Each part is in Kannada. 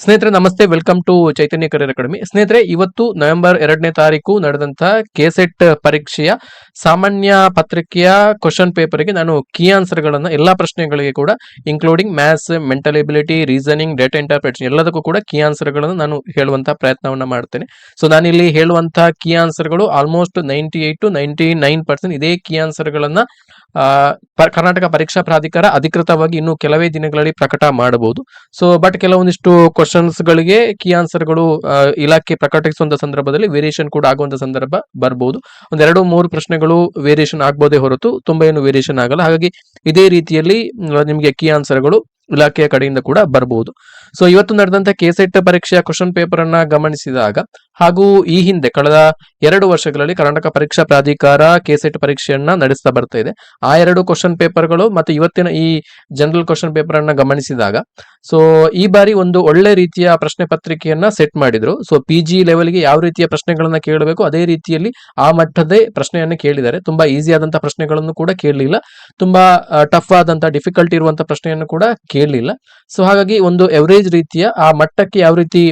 ಸ್ನೇಹಿತರೆ ನಮಸ್ತೆ. Welcome to Chaitanya career academy ಸ್ನೇಹಿತರೆ ಇವತ್ತು ನವೆಂಬರ್ ಎರಡನೇ ತಾರೀಕು ನಡೆದಂತಹ ಕೆಸೆಟ್ ಪರೀಕ್ಷೆಯ ಸಾಮಾನ್ಯ ಪತ್ರಿಕೆಯ ಕ್ವಶನ್ ಪೇಪರ್ಗೆ ನಾನು ಕೀ ಆನ್ಸರ್ಗಳನ್ನ ಎಲ್ಲಾ ಪ್ರಶ್ನೆಗಳಿಗೆ ಕೂಡ including maths mental ability reasoning data interpretation ಎಲ್ಲದಕ್ಕೂ ಕೂಡ ಕೀ ಆನ್ಸರ್ಗಳನ್ನು ನಾನು ಹೇಳುವಂತಹ ಪ್ರಯತ್ನವನ್ನ ಮಾಡ್ತೇನೆ. ಸೊ ನಾನಿಲ್ಲಿ ಹೇಳುವಂತಹ key ಆನ್ಸರ್ಗಳು almost ninety eight to ninety nine percent ಇದೇ ಕೀ ಆನ್ಸರ್ಗಳನ್ನ ಆ, ಪ- ಕರ್ನಾಟಕ ಪರೀಕ್ಷಾ ಪ್ರಾಧಿಕಾರ ಅಧಿಕೃತವಾಗಿ ಇನ್ನು ಕೆಲವೇ ದಿನಗಳಲ್ಲಿ ಪ್ರಕಟ ಮಾಡಬಹುದು. ಸೊ ಬಟ್ ಕೆಲವೊಂದಿಷ್ಟು ಕ್ವಶನ್ಸ್ ಗಳಿಗೆ ಕೀ ಆನ್ಸರ್ಗಳು ಇಲಾಖೆ ಪ್ರಕಟಿಸುವಂತ ಸಂದರ್ಭದಲ್ಲಿ ವೇರಿಯೇಷನ್ ಕೂಡ ಆಗುವಂತ ಸಂದರ್ಭ ಬರಬಹುದು ಒಂದೆರಡು ಮೂರು ಪ್ರಶ್ನೆಗಳು ವೇರಿಯೇಷನ್ ಆಗ್ಬೋದೇ ಹೊರತು ತುಂಬಾ ಏನು ವೇರಿಯೇಷನ್ ಆಗಲ್ಲ. ಹಾಗಾಗಿ ಇದೇ ರೀತಿಯಲ್ಲಿ ನಿಮಗೆ ಕೀ ಆನ್ಸರ್ಗಳು ಇಲಾಖೆಯ ಕಡೆಯಿಂದ ಕೂಡ ಬರಬಹುದು ಸೊ ಇವತ್ತು ನಡೆದಂತ ಕೆಸೆಟ್ ಪರೀಕ್ಷೆಯ ಕ್ವಶನ್ ಪೇಪರ್ ಅನ್ನ ಗಮನಿಸಿದಾಗ ಹಾಗೂ ಈ ಹಿಂದೆ ಕಳೆದ ಎರಡು ವರ್ಷಗಳಲ್ಲಿ ಕರ್ನಾಟಕ ಪರೀಕ್ಷಾ ಪ್ರಾಧಿಕಾರ ಕೆಸೆಟ್ ಪರೀಕ್ಷೆಯನ್ನ ನಡೆಸ್ತಾ ಬರ್ತಾ ಇದೆ. ಆ ಎರಡು ಕ್ವಶನ್ ಪೇಪರ್ಗಳು ಮತ್ತು ಇವತ್ತಿನ ಈ ಜನರಲ್ ಕ್ವಶನ್ ಪೇಪರ್ ಅನ್ನ ಗಮನಿಸಿದಾಗ ಸೊ ಈ ಬಾರಿ ಒಂದು ಒಳ್ಳೆ ರೀತಿಯ ಪ್ರಶ್ನೆ ಪತ್ರಿಕೆಯನ್ನ ಸೆಟ್ ಮಾಡಿದ್ರು. ಸೊ ಪಿ ಜಿ ಲೆವೆಲ್ಗೆ ಯಾವ ರೀತಿಯ ಪ್ರಶ್ನೆಗಳನ್ನ ಕೇಳಬೇಕು, ಅದೇ ರೀತಿಯಲ್ಲಿ ಆ ಮಟ್ಟದೇ ಪ್ರಶ್ನೆಯನ್ನ ಕೇಳಿದ್ದಾರೆ. ತುಂಬಾ ಈಸಿ ಆದಂತಹ ಪ್ರಶ್ನೆಗಳನ್ನು ಕೂಡ ಕೇಳಲಿಲ್ಲ. ತುಂಬಾ ಟಫ್ ಆದಂತಹ ಡಿಫಿಕಲ್ಟ್ ಇರುವಂತಹ ಪ್ರಶ್ನೆಯನ್ನು ಕೂಡ ಕೇಳಲಿಲ್ಲ. ಸೊ ಹಾಗಾಗಿ ಒಂದು ಎವರೇಜ್ ರೀತಿಯ ಆ ಮಟ್ಟಕ್ಕೆ ಯಾವ ರೀತಿ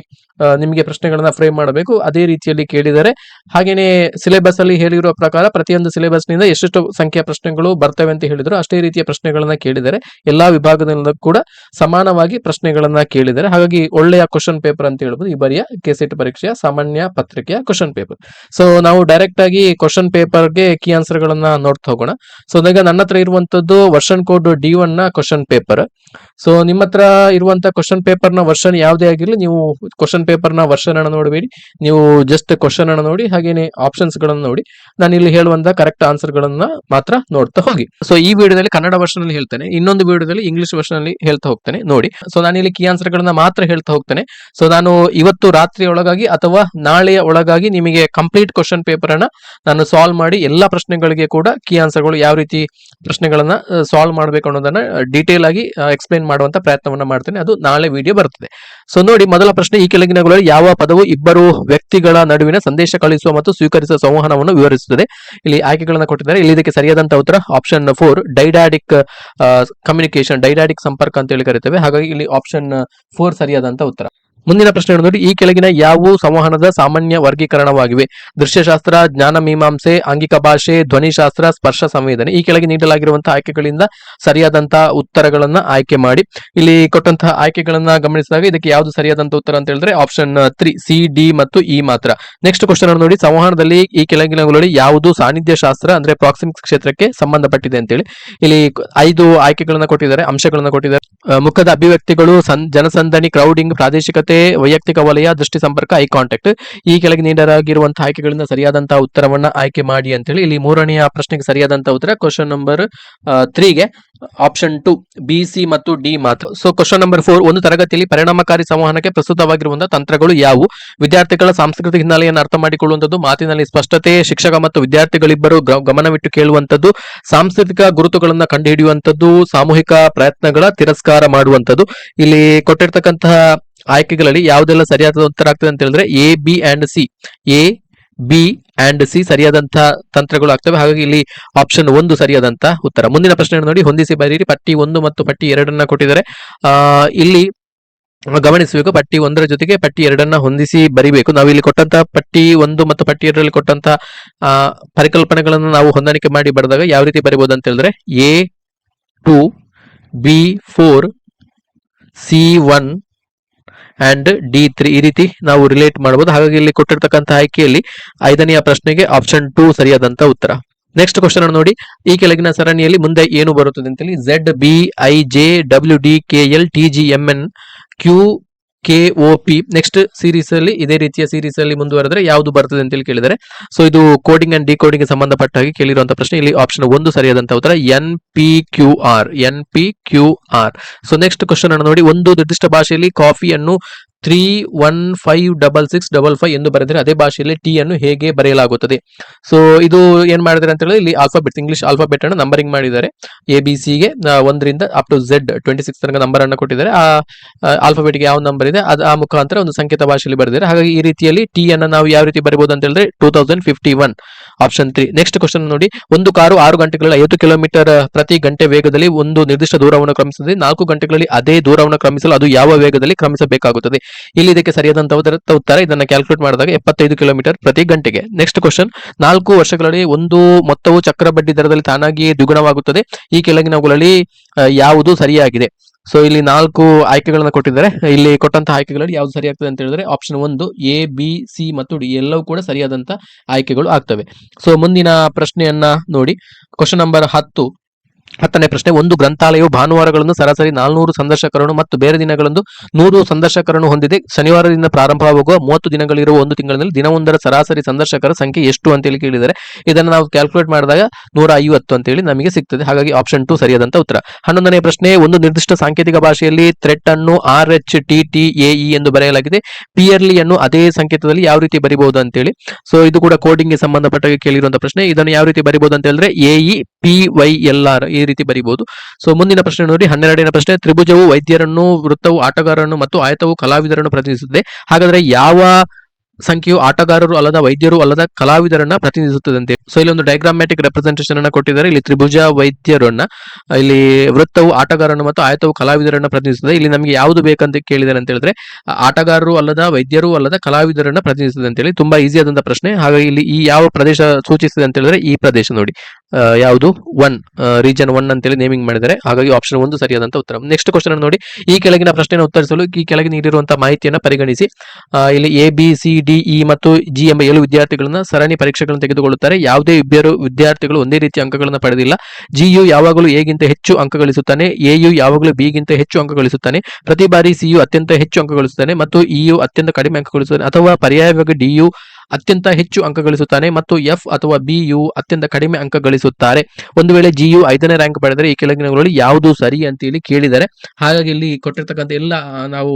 ನಿಮಗೆ ಪ್ರಶ್ನೆಗಳನ್ನ ಫ್ರೇಮ್ ಮಾಡಬೇಕು. ಅದೇ ರೀತಿಯಲ್ಲಿ ಕೇಳಿದರೆ, ಹಾಗೇನೆ ಸಿಲೆಬಸ್ ಅಲ್ಲಿ ಹೇಳಿರುವ ಪ್ರಕಾರ ಪ್ರತಿಯೊಂದು ಸಿಲೆಬಸ್ನಿಂದ ಎಷ್ಟೆಷ್ಟು ಸಂಖ್ಯೆಯ ಪ್ರಶ್ನೆಗಳು ಬರ್ತವೆ ಅಂತ ಹೇಳಿದ್ರು, ಅಷ್ಟೇ ರೀತಿಯ ಪ್ರಶ್ನೆಗಳನ್ನ ಕೇಳಿದರೆ, ಎಲ್ಲಾ ವಿಭಾಗದಿಂದ ಕೂಡ ಸಮಾನವಾಗಿ ಪ್ರಶ್ನೆಗಳನ್ನ ಕೇಳಿದರೆ, ಹಾಗಾಗಿ ಒಳ್ಳೆಯ ಕ್ವಶನ್ ಪೇಪರ್ ಅಂತ ಹೇಳ್ಬೋದು. ಈ ಬಾರಿಯ ಕೆಸೆಟ್ ಪರೀಕ್ಷೆಯ ಸಾಮಾನ್ಯ ಪತ್ರಿಕೆಯ ಕ್ವಶನ್ ಪೇಪರ್ ಸೊ ನಾವು ಡೈರೆಕ್ಟ್ ಆಗಿ ಕ್ವಶನ್ ಪೇಪರ್ಗೆ ಕೀ ಆನ್ಸರ್ ಗಳನ್ನ ನೋಡ್ತಾ ಹೋಗೋಣ ಸೊ ಅದಾಗ ನನ್ನ ಹತ್ರ ಇರುವಂತದ್ದು ವರ್ಷನ್ ಕೋಡ್ ಡಿ ಒನ್ನ ಕ್ವಶನ್ ಪೇಪರ್ ಸೊ ನಿಮ್ಮ ಹತ್ರ ಇರುವಂತ ಕ್ವಶನ್ ಪೇಪರ್ನ ವರ್ಷನ್ ಯಾವುದೇ ಆಗಿರಲಿ, ನೀವು ಕ್ವಶನ್ ಪೇಪರ್ನ ವರ್ಷನ್ ಅನ್ನ ನೋಡಬೇಡಿ ನೀವು ಜಸ್ಟ್ ಕ್ವಶನ್ ಅನ್ನ ನೋಡಿ, ಹಾಗೇನೆ ಆಪ್ಷನ್ಸ್ ಗಳನ್ನ ನೋಡಿ. ನಾನು ಇಲ್ಲಿ ಹೇಳುವಂತ ಕರೆಕ್ಟ್ ಆನ್ಸರ್ ಗಳನ್ನ ಮಾತ್ರ ನೋಡ್ತಾ ಹೋಗಿ. ಸೊ ಈ ವಿಡಿಯೋದಲ್ಲಿ ಕನ್ನಡ ವರ್ಷನ್ ಅಲ್ಲಿ ಹೇಳ್ತೇನೆ. ಇನ್ನೊಂದು ವಿಡಿಯೋದಲ್ಲಿ ಇಂಗ್ಲಿಷ್ ವರ್ಷನ್ ಅಲ್ಲಿ ಹೇಳ್ತಾ ಹೋಗ್ತೇನೆ, ನೋಡಿ. ಸೊ ನಾನು ಇಲ್ಲಿ ಕೀ ಆನ್ಸರ್ ಗಳನ್ನ ಮಾತ್ರ ಹೇಳ್ತಾ ಹೋಗ್ತೇನೆ. ಸೊ ನಾನು ಇವತ್ತು ರಾತ್ರಿ ಒಳಗಾಗಿ ಅಥವಾ ನಾಳೆಯ ಒಳಗಾಗಿ ನಿಮಗೆ ಕಂಪ್ಲೀಟ್ ಕ್ವಶನ್ ಪೇಪರ್ ಅನ್ನ ನಾನು ಸಾಲ್ವ್ ಮಾಡಿ ಎಲ್ಲಾ ಪ್ರಶ್ನೆಗಳಿಗೆ ಕೂಡ ಕೀ ಆನ್ಸರ್ಗಳು ಯಾವ ರೀತಿ ಪ್ರಶ್ನೆಗಳನ್ನ ಸಾಲ್ವ್ ಮಾಡಬೇಕು ಅನ್ನೋದನ್ನ ಡೀಟೇಲ್ ಆಗಿ ಎಕ್ಸ್ಪ್ಲೈನ್ ಮಾಡುವಂತ ಪ್ರಯತ್ನವನ್ನ ಮಾಡ್ತೇನೆ. ಅದು ನಾಳೆ ವಿಡಿಯೋ ಬರ್ತದೆ. ಸೊ ನೋಡಿ, ಮೊದಲ ಪ್ರಶ್ನೆ ಈ ಯಾವ ಪದವು ಇಬ್ಬರು ವ್ಯಕ್ತಿಗಳ ನಡುವಿನ ಸಂದೇಶ ಕಳುಹಿಸುವ ಮತ್ತು ಸ್ವೀಕರಿಸುವ ಸಂವಹನವನ್ನು ವಿವರಿಸುತ್ತದೆ. ಇಲ್ಲಿ ಆಯ್ಕೆಗಳನ್ನು ಕೊಟ್ಟಿದ್ದಾರೆ. ಇಲ್ಲಿ ಇದಕ್ಕೆ ಸರಿಯಾದಂತಹ ಉತ್ತರ option four didactic communication didactic ಸಂಪರ್ಕ ಅಂತ ಹೇಳಿ ಕರಿತೇವೆ. ಹಾಗಾಗಿ ಇಲ್ಲಿ ಆಪ್ಷನ್ ಫೋರ್ ಸರಿಯಾದಂತಹ ಉತ್ತರ. ಮುಂದಿನ ಪ್ರಶ್ನೆ ನೋಡಿ, ಈ ಕೆಳಗಿನ ಯಾವ ಸಂವಹನದ ಸಾಮಾನ್ಯ ವರ್ಗೀಕರಣವಾಗಿವೆ? ದೃಶ್ಯಶಾಸ್ತ್ರ, ಜ್ಞಾನ ಮೀಮಾಂಸೆ, ಆಂಗಿಕ ಭಾಷೆ, ಧ್ವನಿಶಾಸ್ತ್ರ, ಸ್ಪರ್ಶ ಸಂವೇದನೆ ಈ ಕೆಳಗೆ ನೀಡಲಾಗಿರುವಂತಹ ಆಯ್ಕೆಗಳಿಂದ ಸರಿಯಾದಂತಹ ಉತ್ತರಗಳನ್ನ ಆಯ್ಕೆ ಮಾಡಿ. ಇಲ್ಲಿ ಕೊಟ್ಟಂತಹ ಆಯ್ಕೆಗಳನ್ನ ಗಮನಿಸಿದಾಗ ಇದಕ್ಕೆ ಯಾವುದು ಸರಿಯಾದಂತ ಉತ್ತರ ಅಂತ ಹೇಳಿದ್ರೆ ಆಪ್ಷನ್ ತ್ರೀ ಸಿ ಡಿ ಮತ್ತು ಇ ಮಾತ್ರ. ನೆಕ್ಸ್ಟ್ ಕ್ವಶನ್ ನೋಡಿ, ಸಂವಹನದಲ್ಲಿ ಈ ಕೆಳಗಿನಗಳಲ್ಲಿ ಯಾವುದು ಸಾನ್ನಿಧ್ಯ ಶಾಸ್ತ್ರ ಅಂದ್ರೆ ಪ್ರಾಕ್ಸಿಮಿಕ್ಸ್ ಕ್ಷೇತ್ರಕ್ಕೆ ಸಂಬಂಧಪಟ್ಟಿದೆ ಅಂತೇಳಿ. ಇಲ್ಲಿ ಐದು ಆಯ್ಕೆಗಳನ್ನ ಕೊಟ್ಟಿದ್ದಾರೆ, ಅಂಶಗಳನ್ನ ಕೊಟ್ಟಿದ್ದಾರೆ. ಮುಖದ ಅಭಿವ್ಯಕ್ತಿಗಳು, ಸನ್, ಜನಸಂದಣಿ ಕ್ರೌಡಿಂಗ್ ಪ್ರಾದೇಶಿಕತೆ, ವೈಯಕ್ತಿಕ ವಲಯ, ದೃಷ್ಟಿ ಸಂಪರ್ಕ ಐ ಕಾಂಟ್ಯಾಕ್ಟ್ ಈ ಕೆಳಗೆ ನೀಡಲಾಗಿರುವಂತಹ ಆಯ್ಕೆಗಳಿಂದ ಸರಿಯಾದಂತಹ ಉತ್ತರವನ್ನ ಆಯ್ಕೆ ಮಾಡಿ ಅಂತ ಹೇಳಿ ಇಲ್ಲಿ ಮೂರನೆಯ ಪ್ರಶ್ನೆಗೆ ಸರಿಯಾದಂತಹ ಉತ್ತರ ಕ್ವಶನ್ ನಂಬರ್ ತ್ರೀಗೆ ಆಪ್ಷನ್ ಟು ಬಿ ಸಿ ಮತ್ತು ಡಿ ಮಾತ್ರ. ಸೊ ಕ್ವಶನ್ ನಂಬರ್ ಫೋರ್ ಒಂದು ತರಗತಿಯಲ್ಲಿ ಪರಿಣಾಮಕಾರಿ ಸಂವಹನಕ್ಕೆ ಪ್ರಸ್ತುತವಾಗಿರುವಂತಹ ತಂತ್ರಗಳು ಯಾವುವು? ವಿದ್ಯಾರ್ಥಿಗಳ ಸಾಂಸ್ಕೃತಿಕ ಹಿನ್ನೆಲೆಯನ್ನು ಅರ್ಥ ಮಾಡಿಕೊಳ್ಳುವಂಥದ್ದು, ಮಾತಿನಲ್ಲಿ ಸ್ಪಷ್ಟತೆ, ಶಿಕ್ಷಕ ಮತ್ತು ವಿದ್ಯಾರ್ಥಿಗಳಿಬ್ಬರು ಗಮನವಿಟ್ಟು ಕೇಳುವಂಥದ್ದು, ಸಾಂಸ್ಕೃತಿಕ ಗುರುತುಗಳನ್ನು ಕಂಡುಹಿಡಿಯುವಂಥದ್ದು, ಸಾಮೂಹಿಕ ಪ್ರಯತ್ನಗಳ ತಿರಸ್ಕಾರ ಮಾಡುವಂಥದ್ದು. ಇಲ್ಲಿ ಕೊಟ್ಟಿರ್ತಕ್ಕಂತಹ ಆಯ್ಕೆಗಳಲ್ಲಿ ಯಾವುದೆಲ್ಲ ಸರಿಯಾದ ಉತ್ತರ ಆಗ್ತದೆ ಅಂತ ಹೇಳಿದ್ರೆ A B and C A B and C ಸರಿಯಾದಂತಹ ತಂತ್ರಗಳು ಆಗ್ತವೆ. ಹಾಗಾಗಿ ಇಲ್ಲಿ ಆಪ್ಷನ್ ಒಂದು ಸರಿಯಾದಂತಹ ಉತ್ತರ. ಮುಂದಿನ ಪ್ರಶ್ನೆ ನೋಡಿ. ಹೊಂದಿಸಿ ಬರೀರಿ. ಪಟ್ಟಿ ಒಂದು ಮತ್ತು ಪಟ್ಟಿ ಎರಡನ್ನ ಕೊಟ್ಟಿದ್ದಾರೆ. ಇಲ್ಲಿ ಗಮನಿಸಬೇಕು. ಪಟ್ಟಿ ಒಂದರ ಜೊತೆಗೆ ಪಟ್ಟಿ ಎರಡನ್ನ ಹೊಂದಿಸಿ ಬರಿಬೇಕು. ನಾವು ಇಲ್ಲಿ ಕೊಟ್ಟಂತ ಪಟ್ಟಿ ಒಂದು ಮತ್ತು ಪಟ್ಟಿ ಎರಡರಲ್ಲಿ ಕೊಟ್ಟಂತಹ ಆ, ಪರಿಕಲ್ಪನೆಗಳನ್ನು ನಾವು ಹೊಂದಾಣಿಕೆ ಮಾಡಿ ಬರೆದಾಗ ಯಾವ ರೀತಿ ಬರಿಬಹುದು ಅಂತ ಹೇಳಿದ್ರೆ A two B four C one and D three ಈ ರೀತಿ ನಾವು ರಿಲೇಟ್ ಮಾಡಬಹುದು. ಹಾಗಾಗಿ ಇಲ್ಲಿ ಕೊಟ್ಟಿರ್ತಕ್ಕಂತಹ ಆಯ್ಕೆಯಲ್ಲಿ ಐದನೆಯ ಪ್ರಶ್ನೆಗೆ ಆಪ್ಷನ್ ಟೂ ಸರಿಯಾದಂತಹ ಉತ್ತರ. ನೆಕ್ಸ್ಟ್ ಕ್ವಶನ್ ಅನ್ನು ನೋಡಿ. ಈ ಕೆಳಗಿನ ಸರಣಿಯಲ್ಲಿ ಮುಂದೆ ಏನು ಬರುತ್ತದೆ ಅಂತೇಳಿ Z B I J W D K L T G M N Q K O P next series ಅಲ್ಲಿ, ಇದೇ ರೀತಿಯ ಸೀರೀಸ್ ಅಲ್ಲಿ ಮುಂದುವರೆದ್ರೆ ಯಾವುದು ಬರ್ತದೆ ಅಂತ ಹೇಳಿ ಕೇಳಿದರೆ. ಸೊ ಇದು ಕೋಡಿಂಗ್ ಅಂಡ್ ಡಿಕೋಡಿಂಗ್ ಸಂಬಂಧಪಟ್ಟ ಹಾಗೆ ಕೇಳಿರುವಂತಹ ಪ್ರಶ್ನೆ. ಇಲ್ಲಿ ಆಪ್ಷನ್ ಒಂದು ಸರಿಯಾದಂತಹ ಉತ್ತರ N P Q R N P Q R so next question ಅನ್ನು ನೋಡಿ. ಒಂದು ನಿರ್ದಿಷ್ಟ ಭಾಷೆಯಲ್ಲಿ ಕಾಫಿಯನ್ನು three one five double six double five ಎಂದು ಬರೆದರೆ ಅದೇ ಭಾಷೆಯಲ್ಲಿ ಟಿ ಅನ್ನು ಹೇಗೆ ಬರೆಯಲಾಗುತ್ತದೆ. ಸೊ ಇದು ಏನ್ ಮಾಡಿದರೆ ಅಂತ ಹೇಳಿದ್ರೆ ಇಲ್ಲಿ ಆಲ್ಫಾಬೆಟ್ ಇಂಗ್ಲಿಷ್ ಆಲ್ಫಾಬೆಟ್ ಅನ್ನು ನಂಬರಿಂಗ್ ಮಾಡಿದ್ದಾರೆ. ಎ ಬಿ ಸಿ ಗೆ ಆ, ಒಂದರಿಂದ up to Z twenty six ತನಕ ನಂಬರ್ ಅನ್ನು ಕೊಟ್ಟಿದ್ದಾರೆ. ಆ ಆಲ್ಫಾಬೆಟ್ಗೆ ಯಾವ ನಂಬರ್ ಇದೆ ಅದು ಆ ಮುಖಾಂತರ ಒಂದು ಸಂಕೇತ ಭಾಷೆಯಲ್ಲಿ ಬರೆದಿದ್ದಾರೆ. ಹಾಗಾಗಿ ಈ ರೀತಿಯಲ್ಲಿ ಟಿ ಅನ್ನು ನಾವು ಯಾವ ರೀತಿ ಬರಬಹುದು ಅಂತ ಹೇಳಿದ್ರೆ two thousand fifty one option three next question ನೋಡಿ ಒಂದು ಕಾರು ಆರು ಗಂಟೆಗಳಲ್ಲಿ ಐವತ್ತು ಕಿಲೋಮೀಟರ್ ಪ್ರತಿ ಗಂಟೆ ವೇಗದಲ್ಲಿ ಒಂದು ನಿರ್ದಿಷ್ಟ ದೂರವನ್ನು ಕ್ರಮಿಸುತ್ತದೆ. ನಾಲ್ಕು ಗಂಟೆಗಳಲ್ಲಿ ಅದೇ ದೂರವನ್ನು ಕ್ರಮಿಸಲು ಅದು ಯಾವ ವೇಗದಲ್ಲಿ ಕ್ರಮಿಸಬೇಕಾಗುತ್ತದೆ? ಇಲ್ಲಿ ಇದಕ್ಕೆ ಸರಿಯಾದಂತ ಉತ್ತರ ಇದನ್ನ ಕ್ಯಾಲ್ಕುಲೇಟ್ ಮಾಡಿದಾಗ ಎಪ್ಪತ್ತೈದು ಕಿಲೋಮೀಟರ್ ಪ್ರತಿ ಗಂಟೆಗೆ. ನೆಕ್ಸ್ಟ್ ಕ್ವಶನ್ ನಾಲ್ಕು ವರ್ಷಗಳಲ್ಲಿ ಒಂದು ಮೊತ್ತವು ಚಕ್ರ ಬಡ್ಡಿ ದರದಲ್ಲಿ ತಾನಾಗಿಯೇ ದ್ವಿಗುಣವಾಗುತ್ತದೆ. ಈ ಕೆಳಗಿನವುಗಳಲ್ಲಿ ಯಾವುದು ಸರಿಯಾಗಿದೆ? ಸೊ ಇಲ್ಲಿ ನಾಲ್ಕು ಆಯ್ಕೆಗಳನ್ನ ಕೊಟ್ಟಿದ್ದಾರೆ. ಇಲ್ಲಿ ಕೊಟ್ಟಂತಹ ಆಯ್ಕೆಗಳಲ್ಲಿ ಯಾವ್ದು ಸರಿಯಾಗ್ತದೆ ಅಂತ ಹೇಳಿದ್ರೆ ಆಪ್ಷನ್ ಒಂದು ಎ ಬಿ ಸಿ ಮತ್ತು ಡಿ ಎಲ್ಲವೂ ಕೂಡ ಸರಿಯಾದಂತ ಆಯ್ಕೆಗಳು ಆಗ್ತವೆ. ಸೊ ಮುಂದಿನ ಪ್ರಶ್ನೆಯನ್ನ ನೋಡಿ. ಕ್ವಶನ್ ನಂಬರ್ ಹತ್ತು. ಹತ್ತನೇ ಪ್ರಶ್ನೆ, ಒಂದು ಗ್ರಂಥಾಲಯವು ಭಾನುವಾರಗಳನ್ನು ಸರಾಸರಿ ನಾಲ್ನೂರು ಸಂದರ್ಶಕರನ್ನು ಮತ್ತು ಬೇರೆ ದಿನಗಳಂದು ನೂರು ಸಂದರ್ಶಕರನ್ನು ಹೊಂದಿದೆ. ಶನಿವಾರದಿಂದ ಪ್ರಾರಂಭವಾಗುವ ಮೂವತ್ತು ದಿನಗಳಿರುವ ಒಂದು ತಿಂಗಳಿನಲ್ಲಿ ದಿನವೊಂದರ ಸರಾಸರಿ ಸಂದರ್ಶಕರ ಸಂಖ್ಯೆ ಎಷ್ಟು ಅಂತೇಳಿ ಕೇಳಿದರೆ, ಇದನ್ನು ನಾವು ಕ್ಯಾಲ್ಕುಲೇಟ್ ಮಾಡಿದಾಗ ನೂರ ಐವತ್ತು ಅಂತೇಳಿ ನಮಗೆ ಸಿಗ್ತದೆ. ಹಾಗಾಗಿ ಆಪ್ಷನ್ ಟು ಸರಿಯಾದಂತ ಉತ್ತರ. ಹನ್ನೊಂದನೇ ಪ್ರಶ್ನೆ, ಒಂದು ನಿರ್ದಿಷ್ಟ ಸಾಂಕೇತಿಕ ಭಾಷೆಯಲ್ಲಿ ಥ್ರೆಟ್ ಅನ್ನು R H T T A E ಎಂದು ಬರೆಯಲಾಗಿದೆ. ಪಿಯರ್ಲಿ ಅನ್ನು ಅದೇ ಸಂಕೇತದಲ್ಲಿ ಯಾವ ರೀತಿ ಬರಿಬಹುದು ಅಂತೇಳಿ. ಸೊ ಇದು ಕೂಡ ಕೋಡಿಂಗ್ಗೆ ಸಂಬಂಧಪಟ್ಟ ಕೇಳಿರುವಂತಹ ಪ್ರಶ್ನೆ. ಇದನ್ನು ಯಾವ ರೀತಿ ಬರಿಬಹುದು ಅಂತ ಹೇಳಿದ್ರೆ A E P Y L R ಈ ರೀತಿ ಬರೀಬಹುದು. ಸೊ ಮುಂದಿನ ಪ್ರಶ್ನೆ ನೋಡಿ, ಹನ್ನೆರಡನೇ ಪ್ರಶ್ನೆ, ತ್ರಿಭುಜವು ವೈದ್ಯರನ್ನು, ವೃತ್ತವು ಆಟಗಾರರನ್ನು ಮತ್ತು ಆಯತವು ಕಲಾವಿದರನ್ನು ಪ್ರತಿನಿಧಿಸುತ್ತದೆ. ಹಾಗಾದ್ರೆ ಯಾವ ಸಂಖ್ಯೆಯು ಆಟಗಾರರು ಅಲ್ಲದ ವೈದ್ಯರು ಅಲ್ಲದ ಕಲಾವಿದರನ್ನ ಪ್ರತಿನಿಧಿಸುತ್ತದಂತೆ. ಸೊ ಇಲ್ಲಿ ಒಂದು ಡೈಗ್ರಾಮ್ಯಾಟಿಕ್ ರೆಪ್ರೆಸೆಂಟೇಷನ್ ಅನ್ನ ಕೊಟ್ಟಿದ್ದಾರೆ. ಇಲ್ಲಿ ತ್ರಿಭುಜ ವೈದ್ಯರನ್ನ, ಇಲ್ಲಿ ವೃತ್ತವು ಆಟಗಾರರನ್ನು ಮತ್ತು ಆಯತವು ಕಲಾವಿದರನ್ನ ಪ್ರತಿನಿಧಿಸುತ್ತದೆ. ಇಲ್ಲಿ ನಮಗೆ ಯಾವುದು ಬೇಕಂತ ಕೇಳಿದ್ದಾರೆ ಅಂತ ಹೇಳಿದ್ರೆ, ಆಟಗಾರರು ಅಲ್ಲದ ವೈದ್ಯರು ಅಲ್ಲದ ಕಲಾವಿದರನ್ನ ಪ್ರತಿನಿಧಿಸುತ್ತದೆ ಅಂತ ಹೇಳಿ ತುಂಬಾ ಈಸಿ ಆದಂತ ಪ್ರಶ್ನೆ. ಹಾಗಾಗಿ ಇಲ್ಲಿ ಈ ಯಾವ ಪ್ರದೇಶ ಸೂಚಿಸಿದೆ ಅಂತ ಹೇಳಿದ್ರೆ ಈ ಪ್ರದೇಶ ನೋಡಿ. ಯಾವುದು? ಒನ್ ರೀಜನ್ ಒನ್ ಅಂತೇಳಿ ನೇಮಿಂಗ್ ಮಾಡಿದ್ದಾರೆ. ಹಾಗಾಗಿ ಆಪ್ಷನ್ ಒಂದು ಸರಿಯಾದಂತ ಉತ್ತರ. ನೆಕ್ಸ್ಟ್ ಕ್ವಶನ್ ನೋಡಿ. ಈ ಕೆಳಗಿನ ಪ್ರಶ್ನೆಯನ್ನು ಉತ್ತರಿಸಲು ಈ ಕೆಳಗೆ ನೀಡಿರುವಂತಹ ಮಾಹಿತಿಯನ್ನು ಪರಿಗಣಿಸಿ. ಇಲ್ಲಿ ಎ ಬಿ ಸಿ ಇ ಮತ್ತು ಜಿ ಎಂಬ ಏಳು ವಿದ್ಯಾರ್ಥಿಗಳನ್ನ ಸರಣಿ ಪರೀಕ್ಷೆಗಳನ್ನು ತೆಗೆದುಕೊಳ್ಳುತ್ತಾರೆ. ಯಾವುದೇ ಇಬ್ಬರು ವಿದ್ಯಾರ್ಥಿಗಳು ಒಂದೇ ರೀತಿಯ ಅಂಕಗಳನ್ನು ಪಡೆದಿಲ್ಲ. ಜಿಯು ಯಾವಾಗಲೂ ಎಗಿಂತ ಹೆಚ್ಚು ಅಂಕ ಗಳಿಸುತ್ತಾನೆ ಎಯು ಯಾವಾಗಲೂ ಬಿಗಿಂತ ಹೆಚ್ಚು ಅಂಕ ಗಳಿಸುತ್ತಾನೆ ಪ್ರತಿ ಬಾರಿ ಸಿಯು ಅತ್ಯಂತ ಹೆಚ್ಚು ಅಂಕ ಗಳಿಸುತ್ತಾನೆ ಮತ್ತು ಇಯು ಅತ್ಯಂತ ಕಡಿಮೆ ಅಂಕ ಗಳಿಸುತ್ತಾನೆ ಅಥವಾ ಪರ್ಯಾಯವಾಗಿ ಡಿಯು ಅತ್ಯಂತ ಹೆಚ್ಚು ಅಂಕ ಗಳಿಸುತ್ತಾನೆ ಮತ್ತು ಎಫ್ ಅಥವಾ ಬಿ ಯು ಅತ್ಯಂತ ಕಡಿಮೆ ಅಂಕ ಗಳಿಸುತ್ತಾರೆ. ಒಂದು ವೇಳೆ ಜಿ ಯು ಐದನೇ ರ್ಯಾಂಕ್ ಪಡೆದರೆ ಈ ಕೆಳಗಿನಗಳಲ್ಲಿ ಯಾವುದು ಸರಿ ಅಂತ ಹೇಳಿ ಕೇಳಿದರೆ, ಹಾಗಾಗಿ ಇಲ್ಲಿ ಕೊಟ್ಟಿರ್ತಕ್ಕಂಥ ಎಲ್ಲ ನಾವು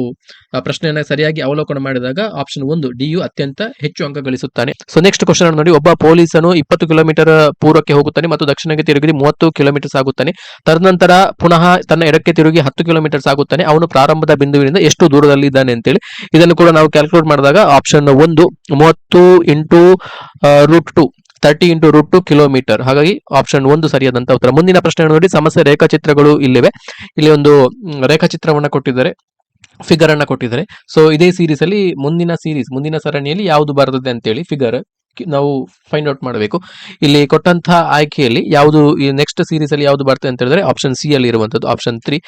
ಪ್ರಶ್ನೆಯನ್ನ ಸರಿಯಾಗಿ ಅವಲೋಕನ ಮಾಡಿದಾಗ ಆಪ್ಷನ್ ಒಂದು ಡಿ ಯು ಅತ್ಯಂತ ಹೆಚ್ಚು ಅಂಕ ಗಳಿಸುತ್ತಾನೆ. ಸೊ ನೆಕ್ಸ್ಟ್ ಕ್ವಶನ್ ನೋಡಿ. ಒಬ್ಬ ಪೊಲೀಸನು ಇಪ್ಪತ್ತು ಕಿಲೋಮೀಟರ್ ಪೂರ್ವಕ್ಕೆ ಹೋಗುತ್ತಾನೆ ಮತ್ತು ದಕ್ಷಿಣಕ್ಕೆ ತಿರುಗಿ ಮೂವತ್ತು ಕಿಲೋಮೀಟರ್ ಸಾಗುತ್ತಾನೆ ತದನಂತರ ಪುನಃ ತನ್ನ ಎಡಕ್ಕೆ ತಿರುಗಿ ಹತ್ತು ಕಿಲೋಮೀಟರ್ ಸಾಗುತ್ತಾನೆ ಅವನು ಪ್ರಾರಂಭದ ಬಿಂದುವಿನಿಂದ ಎಷ್ಟು ದೂರದಲ್ಲಿ ಇದ್ದಾನೆ ಅಂತೇಳಿ ಇದನ್ನು ಕೂಡ ನಾವು ಕ್ಯಾಲ್ಕುಲೇಟ್ ಮಾಡಿದಾಗ ಆಪ್ಷನ್ ಒಂದು, ಮೂವತ್ತು into root two thirty into root two kilometre ಹಾಗಾಗಿ ಆಪ್ಷನ್ ಒಂದು ಸರಿಯಾದಂತ ಉತ್ತರ. ಮುಂದಿನ ಪ್ರಶ್ನೆ ನೋಡಿ, ಸಮಸ್ಯೆ ರೇಖಾಚಿತ್ರಗಳು ಇಲ್ಲಿವೆ. ಇಲ್ಲಿ ಒಂದು ರೇಖಾಚಿತ್ರವನ್ನು ಕೊಟ್ಟಿದ್ದಾರೆ ಫಿಗರ್ ಅನ್ನ ಕೊಟ್ಟಿದ್ದಾರೆ. ಸೊ ಇದೇ ಸೀರೀಸ್ ಅಲ್ಲಿ ಮುಂದಿನ ಸೀರೀಸ್ ಮುಂದಿನ ಸರಣಿಯಲ್ಲಿ ಯಾವುದು ಬರ್ತದೆ ಅಂತೇಳಿ ಫಿಗರ್ ನಾವು ಫೈಂಡ್ ಔಟ್ ಮಾಡಬೇಕು. ಇಲ್ಲಿ ಕೊಟ್ಟಂತಹ ಆಯ್ಕೆಯಲ್ಲಿ ಯಾವುದು ನೆಕ್ಸ್ಟ್ ಸೀರೀಸ್ ಅಲ್ಲಿ ಯಾವುದು ಬರ್ತದೆ ಅಂತ ಹೇಳಿದ್ರೆ ಆಪ್ಷನ್ ಸಿ ಅಲ್ಲಿ ಇರುವಂತದ್ದು ಆಪ್ಷನ್ ತ್ರೀ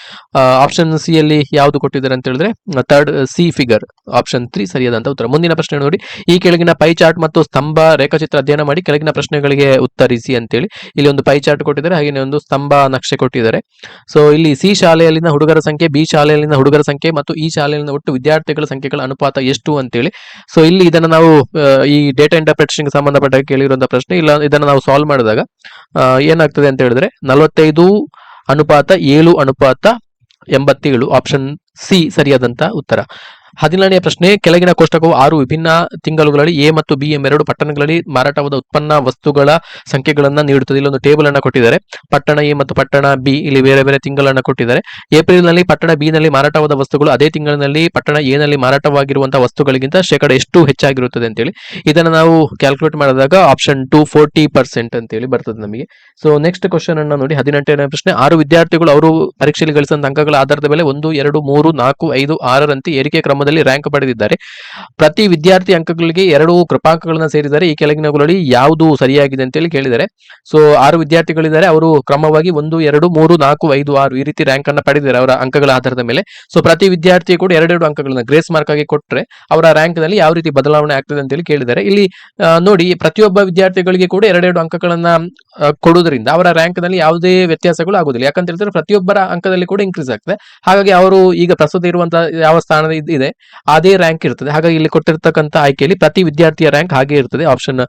ಆಪ್ಷನ್ ಸಿ ಅಲ್ಲಿ ಯಾವುದು ಕೊಟ್ಟಿದ್ದಾರೆ ಅಂತ ಹೇಳಿದ್ರೆ third C figure option three ಸರಿಯಾದಂತ ಉತ್ತರ. ಮುಂದಿನ ಪ್ರಶ್ನೆ ನೋಡಿ. ಈ ಕೆಳಗಿನ ಪೈ ಚಾರ್ಟ್ ಮತ್ತು ಸ್ತಂಭ ರೇಖಾಚಿತ್ರ ಅಧ್ಯಯನ ಮಾಡಿ ಕೆಳಗಿನ ಪ್ರಶ್ನೆಗಳಿಗೆ ಉತ್ತರಿಸಿ ಅಂತೇಳಿ. ಇಲ್ಲಿ ಒಂದು ಪೈ ಚಾರ್ಟ್ ಕೊಟ್ಟಿದ್ದಾರೆ ಹಾಗೆ ಒಂದು ಸ್ತಂಭ ನಕ್ಷೆ ಕೊಟ್ಟಿದ್ದಾರೆ. ಸೊ ಇಲ್ಲಿ ಸಿ ಶಾಲೆಯಲ್ಲಿನ ಹುಡುಗರ ಸಂಖ್ಯೆ ಬಿ ಶಾಲೆಯಲ್ಲಿನ ಹುಡುಗರ ಸಂಖ್ಯೆ ಮತ್ತು ಈ ಶಾಲೆಯಲ್ಲಿನ ಒಟ್ಟು ವಿದ್ಯಾರ್ಥಿಗಳ ಸಂಖ್ಯೆಗಳ ಅನುಪಾತ ಎಷ್ಟು ಅಂತೇಳಿ. ಸೊ ಇಲ್ಲಿ ಇದನ್ನ ನಾವು ಈ ಡೇಟಾ ಇಂಟರ್ಪ್ರಿಟೇಷನ್ ಸಂಬಂಧಪಟ್ಟ ಕೇಳಿರುವಂತಹ ಪ್ರಶ್ನೆ. ಇಲ್ಲ, ಇದನ್ನ ನಾವು ಸಾಲ್ವ್ ಮಾಡಿದಾಗ ಏನಾಗ್ತದೆ ಅಂತ ಹೇಳಿದ್ರೆ, ನಲವತ್ತೈದು ಅನುಪಾತ ಏಳು ಅನುಪಾತ ಎಂಬತ್ತೇಳು ಆಪ್ಷನ್ ಸಿ ಸರಿಯಾದಂತ ಉತ್ತರ. ಹದಿನೇಳನೆಯ ಪ್ರಶ್ನೆ, ಕೆಳಗಿನ ಕೋಷ್ಟಕವು ಆರು ವಿಭಿನ್ನ ತಿಂಗಳುಗಳಲ್ಲಿ ಎ ಮತ್ತು ಬಿ ಎಂಬೆರಡು ಪಟ್ಟಣಗಳಲ್ಲಿ ಮಾರಾಟವಾದ ಉತ್ಪನ್ನ ವಸ್ತುಗಳ ಸಂಖ್ಯೆಗಳನ್ನ ನೀಡುತ್ತದೆ. ಇಲ್ಲೊಂದು ಟೇಬಲ್ ಅನ್ನ ಕೊಟ್ಟಿದ್ದಾರೆ. ಪಟ್ಟಣ ಎ ಮತ್ತು ಪಟ್ಟಣ ಬಿ ಇಲ್ಲಿ ಬೇರೆ ಬೇರೆ ತಿಂಗಳನ್ನ ಕೊಟ್ಟಿದ್ದಾರೆ. ಏಪ್ರಿಲ್ನಲ್ಲಿ ಪಟ್ಟಣ ಬಿ ನಲ್ಲಿ ಮಾರಾಟವಾದ ವಸ್ತುಗಳು ಅದೇ ತಿಂಗಳಿನಲ್ಲಿ ಪಟ್ಟಣ ಎ ನಲ್ಲಿ ಮಾರಾಟವಾಗಿರುವಂತಹ ವಸ್ತುಗಳಿಗಿಂತ ಶೇಕಡ ಎಷ್ಟು ಹೆಚ್ಚಾಗಿರುತ್ತದೆ ಅಂತೇಳಿ ಇದನ್ನ ನಾವು ಕ್ಯಾಲ್ಕುಲೇಟ್ ಮಾಡಿದಾಗ ಆಪ್ಷನ್ ಟು ಫೋರ್ಟಿ ಪರ್ಸೆಂಟ್ ಅಂತೇಳಿ ಬರ್ತದೆ ನಮಗೆ. ಸೊ ನೆಕ್ಸ್ಟ್ ಕ್ವಶನ್ ಅನ್ನ ನೋಡಿ. ಹದಿನೆಂಟನೇ ಪ್ರಶ್ನೆ, ಆರು ವಿದ್ಯಾರ್ಥಿಗಳು ಅವರು ಪರೀಕ್ಷೆಯಲ್ಲಿ ಗಳಿಸಿದ ಅಂಕಗಳ ಆಧಾರದ ಮೇಲೆ ಒಂದು, ಎರಡು, ಮೂರು, ನಾಲ್ಕು, ಐದು, ಆರರಂತೆ ಏರಿಕೆ ಕ್ರಮದಲ್ಲಿ ರ್ಯಾಂಕ್ ಪಡೆದಿದ್ದಾರೆ. ಪ್ರತಿ ವಿದ್ಯಾರ್ಥಿ ಅಂಕಗಳಿಗೆ ಎರಡು ಕೃಪಾಂಕಗಳನ್ನ ಸೇರಿದ್ದಾರೆ. ಈ ಕೆಳಗಿನವುಗಳಲ್ಲಿ ಯಾವುದು ಸರಿಯಾಗಿದೆ ಅಂತೇಳಿ ಕೇಳಿದ್ದಾರೆ ಸೊ ಆರು ವಿದ್ಯಾರ್ಥಿಗಳಿದ್ದಾರೆ. ಅವರು ಕ್ರಮವಾಗಿ ಒಂದು, ಎರಡು, ಮೂರು, ನಾಲ್ಕು, ಐದು, ಆರು ಈ ರೀತಿ ರ್ಯಾಂಕ್ ಅನ್ನು ಪಡೆದಿದ್ದಾರೆ ಅವರ ಅಂಕಗಳ ಆಧಾರದ ಮೇಲೆ. ಸೊ ಪ್ರತಿ ವಿದ್ಯಾರ್ಥಿ ಕೂಡ ಎರಡೆರಡು ಅಂಕಗಳನ್ನ ಗ್ರೇಸ್ ಮಾರ್ಕ್ ಆಗಿ ಕೊಟ್ಟರೆ ಅವರ ರ್ಯಾಂಕ್ನಲ್ಲಿ ಯಾವ ರೀತಿ ಬದಲಾವಣೆ ಆಗ್ತದೆ ಅಂತೇಳಿ ಕೇಳಿದ್ದಾರೆ ಇಲ್ಲಿ ನೋಡಿ ಪ್ರತಿಯೊಬ್ಬ ವಿದ್ಯಾರ್ಥಿಗಳಿಗೆ ಕೂಡ ಎರಡೆರಡು ಅಂಕಗಳನ್ನ ಕೊಡುವುದರಿಂದ ಅವರ ರ್ಯಾಂಕ್ನಲ್ಲಿ ಯಾವುದೇ ವ್ಯತ್ಯಾಸಗಳು ಆಗುದಿಲ್ಲ ಯಾಕಂತ ಹೇಳಿದ್ರೆ ಪ್ರತಿಯೊಬ್ಬರ ಅಂಕದಲ್ಲಿ ಕೂಡ ಇನ್ಕ್ರೀಸ್ ಆಗ್ತದೆ. ಹಾಗಾಗಿ ಅವರು ಈಗ ಪ್ರಸ್ತುತ ಇರುವಂತಹ ಯಾವ ಸ್ಥಾನ ಇದೆ. ಅದೇ ರ್ಯಾಂಕ್ ಇರ್ತದೆ. ಹಾಗಾಗಿ ಇಲ್ಲಿ ಕೊಟ್ಟಿರ್ತಕ್ಕಂಥ ಆಯ್ಕೆಯಲ್ಲಿ ಪ್ರತಿ ವಿದ್ಯಾರ್ಥಿಯ ರ್ಯಾಂಕ್ ಹಾಗೆ ಇರ್ತದೆ. ಆಪ್ಷನ್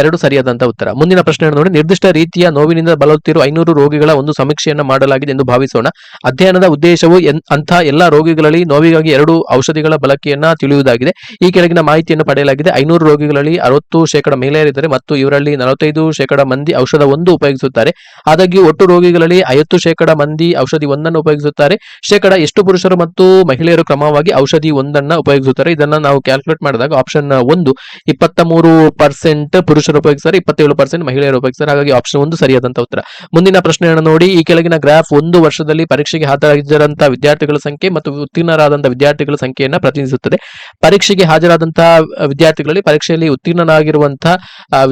ಎರಡು ಸರಿಯಾದಂತಹ ಉತ್ತರ. ಮುಂದಿನ ಪ್ರಶ್ನೆ ನೋಡಿ. ನಿರ್ದಿಷ್ಟ ರೀತಿಯ ನೋವಿನಿಂದ ಬಳಲುತ್ತಿರುವ ಐನೂರು ರೋಗಿಗಳ ಒಂದು ಸಮೀಕ್ಷೆಯನ್ನು ಮಾಡಲಾಗಿದೆ ಎಂದು ಭಾವಿಸೋಣ. ಅಧ್ಯಯನದ ಉದ್ದೇಶವು ಅಂತಹ ಎಲ್ಲ ರೋಗಿಗಳಲ್ಲಿ ನೋವಿಗಾಗಿ ಎರಡು ಔಷಧಿಗಳ ಬಳಕೆಯನ್ನ ತಿಳಿಯುವುದಾಗಿದೆ. ಈ ಕೆಳಗಿನ ಮಾಹಿತಿಯನ್ನು ಪಡೆಯಲಾಗಿದೆ. ಐನೂರು ರೋಗಿಗಳಲ್ಲಿ ಅರವತ್ತು ಶೇಕಡ ಮಹಿಳೆಯರಿದ್ದಾರೆ ಮತ್ತು ಇವರಲ್ಲಿ ನಲವತ್ತೈದು ಶೇಕಡ ಮಂದಿ ಔಷಧ ಒಂದು ಉಪಯೋಗಿಸುತ್ತಾರೆ. ಆದಾಗ್ಯೂ ಒಟ್ಟು ರೋಗಿಗಳಲ್ಲಿ ಐವತ್ತು ಶೇಕಡ ಮಂದಿ ಔಷಧಿ ಒಂದನ್ನು ಉಪಯೋಗಿಸುತ್ತಾರೆ. ಶೇಕಡ ಎಷ್ಟು ಪುರುಷರು ಮತ್ತು ಮಹಿಳೆಯರು ಕ್ರಮವಾಗಿ ಔಷಧಿ ಒಂದನ್ನ ಉಪಯೋಗಿಸುತ್ತಾರೆ. ಇದನ್ನ ನಾವು ಕ್ಯಾಲ್ಕುಲೇಟ್ ಮಾಡಿದಾಗ ಆಪ್ಷನ್ ಒಂದು ಇಪ್ಪತ್ತ ಮೂರು ಪರ್ಸೆಂಟ್ ಪುರುಷರು ಉಪಯೋಗಿಸ್ತಾರೆ, ಇಪ್ಪತ್ತೇಳು ಪರ್ಸೆಂಟ್ ಮಹಿಳೆಯರು ಉಪಯೋಗಿಸ್ತಾರೆ. ಹಾಗಾಗಿ ಆಪ್ಷನ್ ಒಂದು ಸರಿಯಾದಂತಹ ಉತ್ತರ. ಮುಂದಿನ ಪ್ರಶ್ನೆಯನ್ನು ನೋಡಿ, ಈ ಕೆಳಗಿನ ಗ್ರಾಫ್ ಒಂದು ವರ್ಷದಲ್ಲಿ ಪರೀಕ್ಷೆಗೆ ಹಾಜರಾಗಿದ್ದರಂತಹ ವಿದ್ಯಾರ್ಥಿಗಳ ಸಂಖ್ಯೆ ಮತ್ತು ಉತ್ತೀರ್ಣರಾದಂತಹ ವಿದ್ಯಾರ್ಥಿಗಳ ಸಂಖ್ಯೆಯನ್ನ ಪ್ರತಿನಿಧಿಸುತ್ತದೆ. ಪರೀಕ್ಷೆಗೆ ಹಾಜರಾದಂತಹ ವಿದ್ಯಾರ್ಥಿಗಳಲ್ಲಿ ಪರೀಕ್ಷೆಯಲ್ಲಿ ಉತ್ತೀರ್ಣನಾಗಿರುವಂತಹ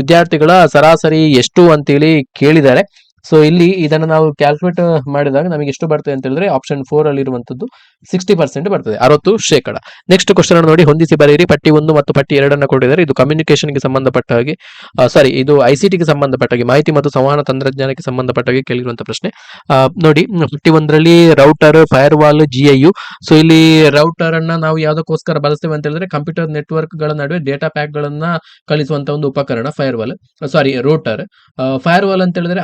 ವಿದ್ಯಾರ್ಥಿಗಳ ಸರಾಸರಿ ಎಷ್ಟು ಅಂತೇಳಿ ಕೇಳಿದ್ದಾರೆ. ಸೊ ಇಲ್ಲಿ ಇದನ್ನು ನಾವು ಕ್ಯಾಲ್ಕುಲೇಟ್ ಮಾಡಿದಾಗ ನಮಗೆ ಎಷ್ಟು ಬರ್ತದೆ ಅಂತ ಹೇಳಿದ್ರೆ ಆಪ್ಷನ್ ಫೋರ್ ಅಲ್ಲಿ ಇರುವಂತದ್ದು ಸಿಕ್ಸ್ಟಿ ಪರ್ಸೆಂಟ್ ಬರ್ತದೆ. ಅರವತ್ತು ಶೇಕಡ. ನೆಕ್ಸ್ಟ್ ಕ್ವಶನ್ ನೋಡಿ, ಹೊಂದಿಸಿ ಬರೆಯಿರಿ. ಪಟ್ಟಿ ಒಂದು ಮತ್ತು ಪಟ್ಟಿ ಎರಡನ್ನು ಕೊಟ್ಟಿದ್ದಾರೆ. ಇದು communication ಗೆ ಸಂಬಂಧಪಟ್ಟ ಹಾಗೆ ಸಾರಿ ಇದು ಐ ಸಿ ಟಿಗೆ ಸಂಬಂಧಪಟ್ಟ ಹಾಗೆ, ಮಾಹಿತಿ ಮತ್ತು ಸಂವಹನ ತಂತ್ರಜ್ಞಾನಕ್ಕೆ ಸಂಬಂಧಪಟ್ಟ ಹಾಗೆ ಕೇಳಿರುವಂತ ಪ್ರಶ್ನೆ. ನೋಡಿ, ಪಟ್ಟಿ ಒಂದರಲ್ಲಿ router firewall G I U so ಇಲ್ಲಿ ರೌಟರ್ ಅನ್ನ ನಾವು ಯಾವುದಕ್ಕೋಸ್ಕರ ಬಳಸ್ತೇವೆ ಅಂತ ಹೇಳಿದ್ರೆ ಕಂಪ್ಯೂಟರ್ ನೆಟ್ವರ್ಕ್ಗಳ ನಡುವೆ ಡೇಟಾ ಪ್ಯಾಕ್ ಗಳನ್ನ ಕಳಿಸುವಂತ ಒಂದು ಉಪಕರಣ firewall sorry router firewall ಅಂತ ಹೇಳಿದ್ರೆ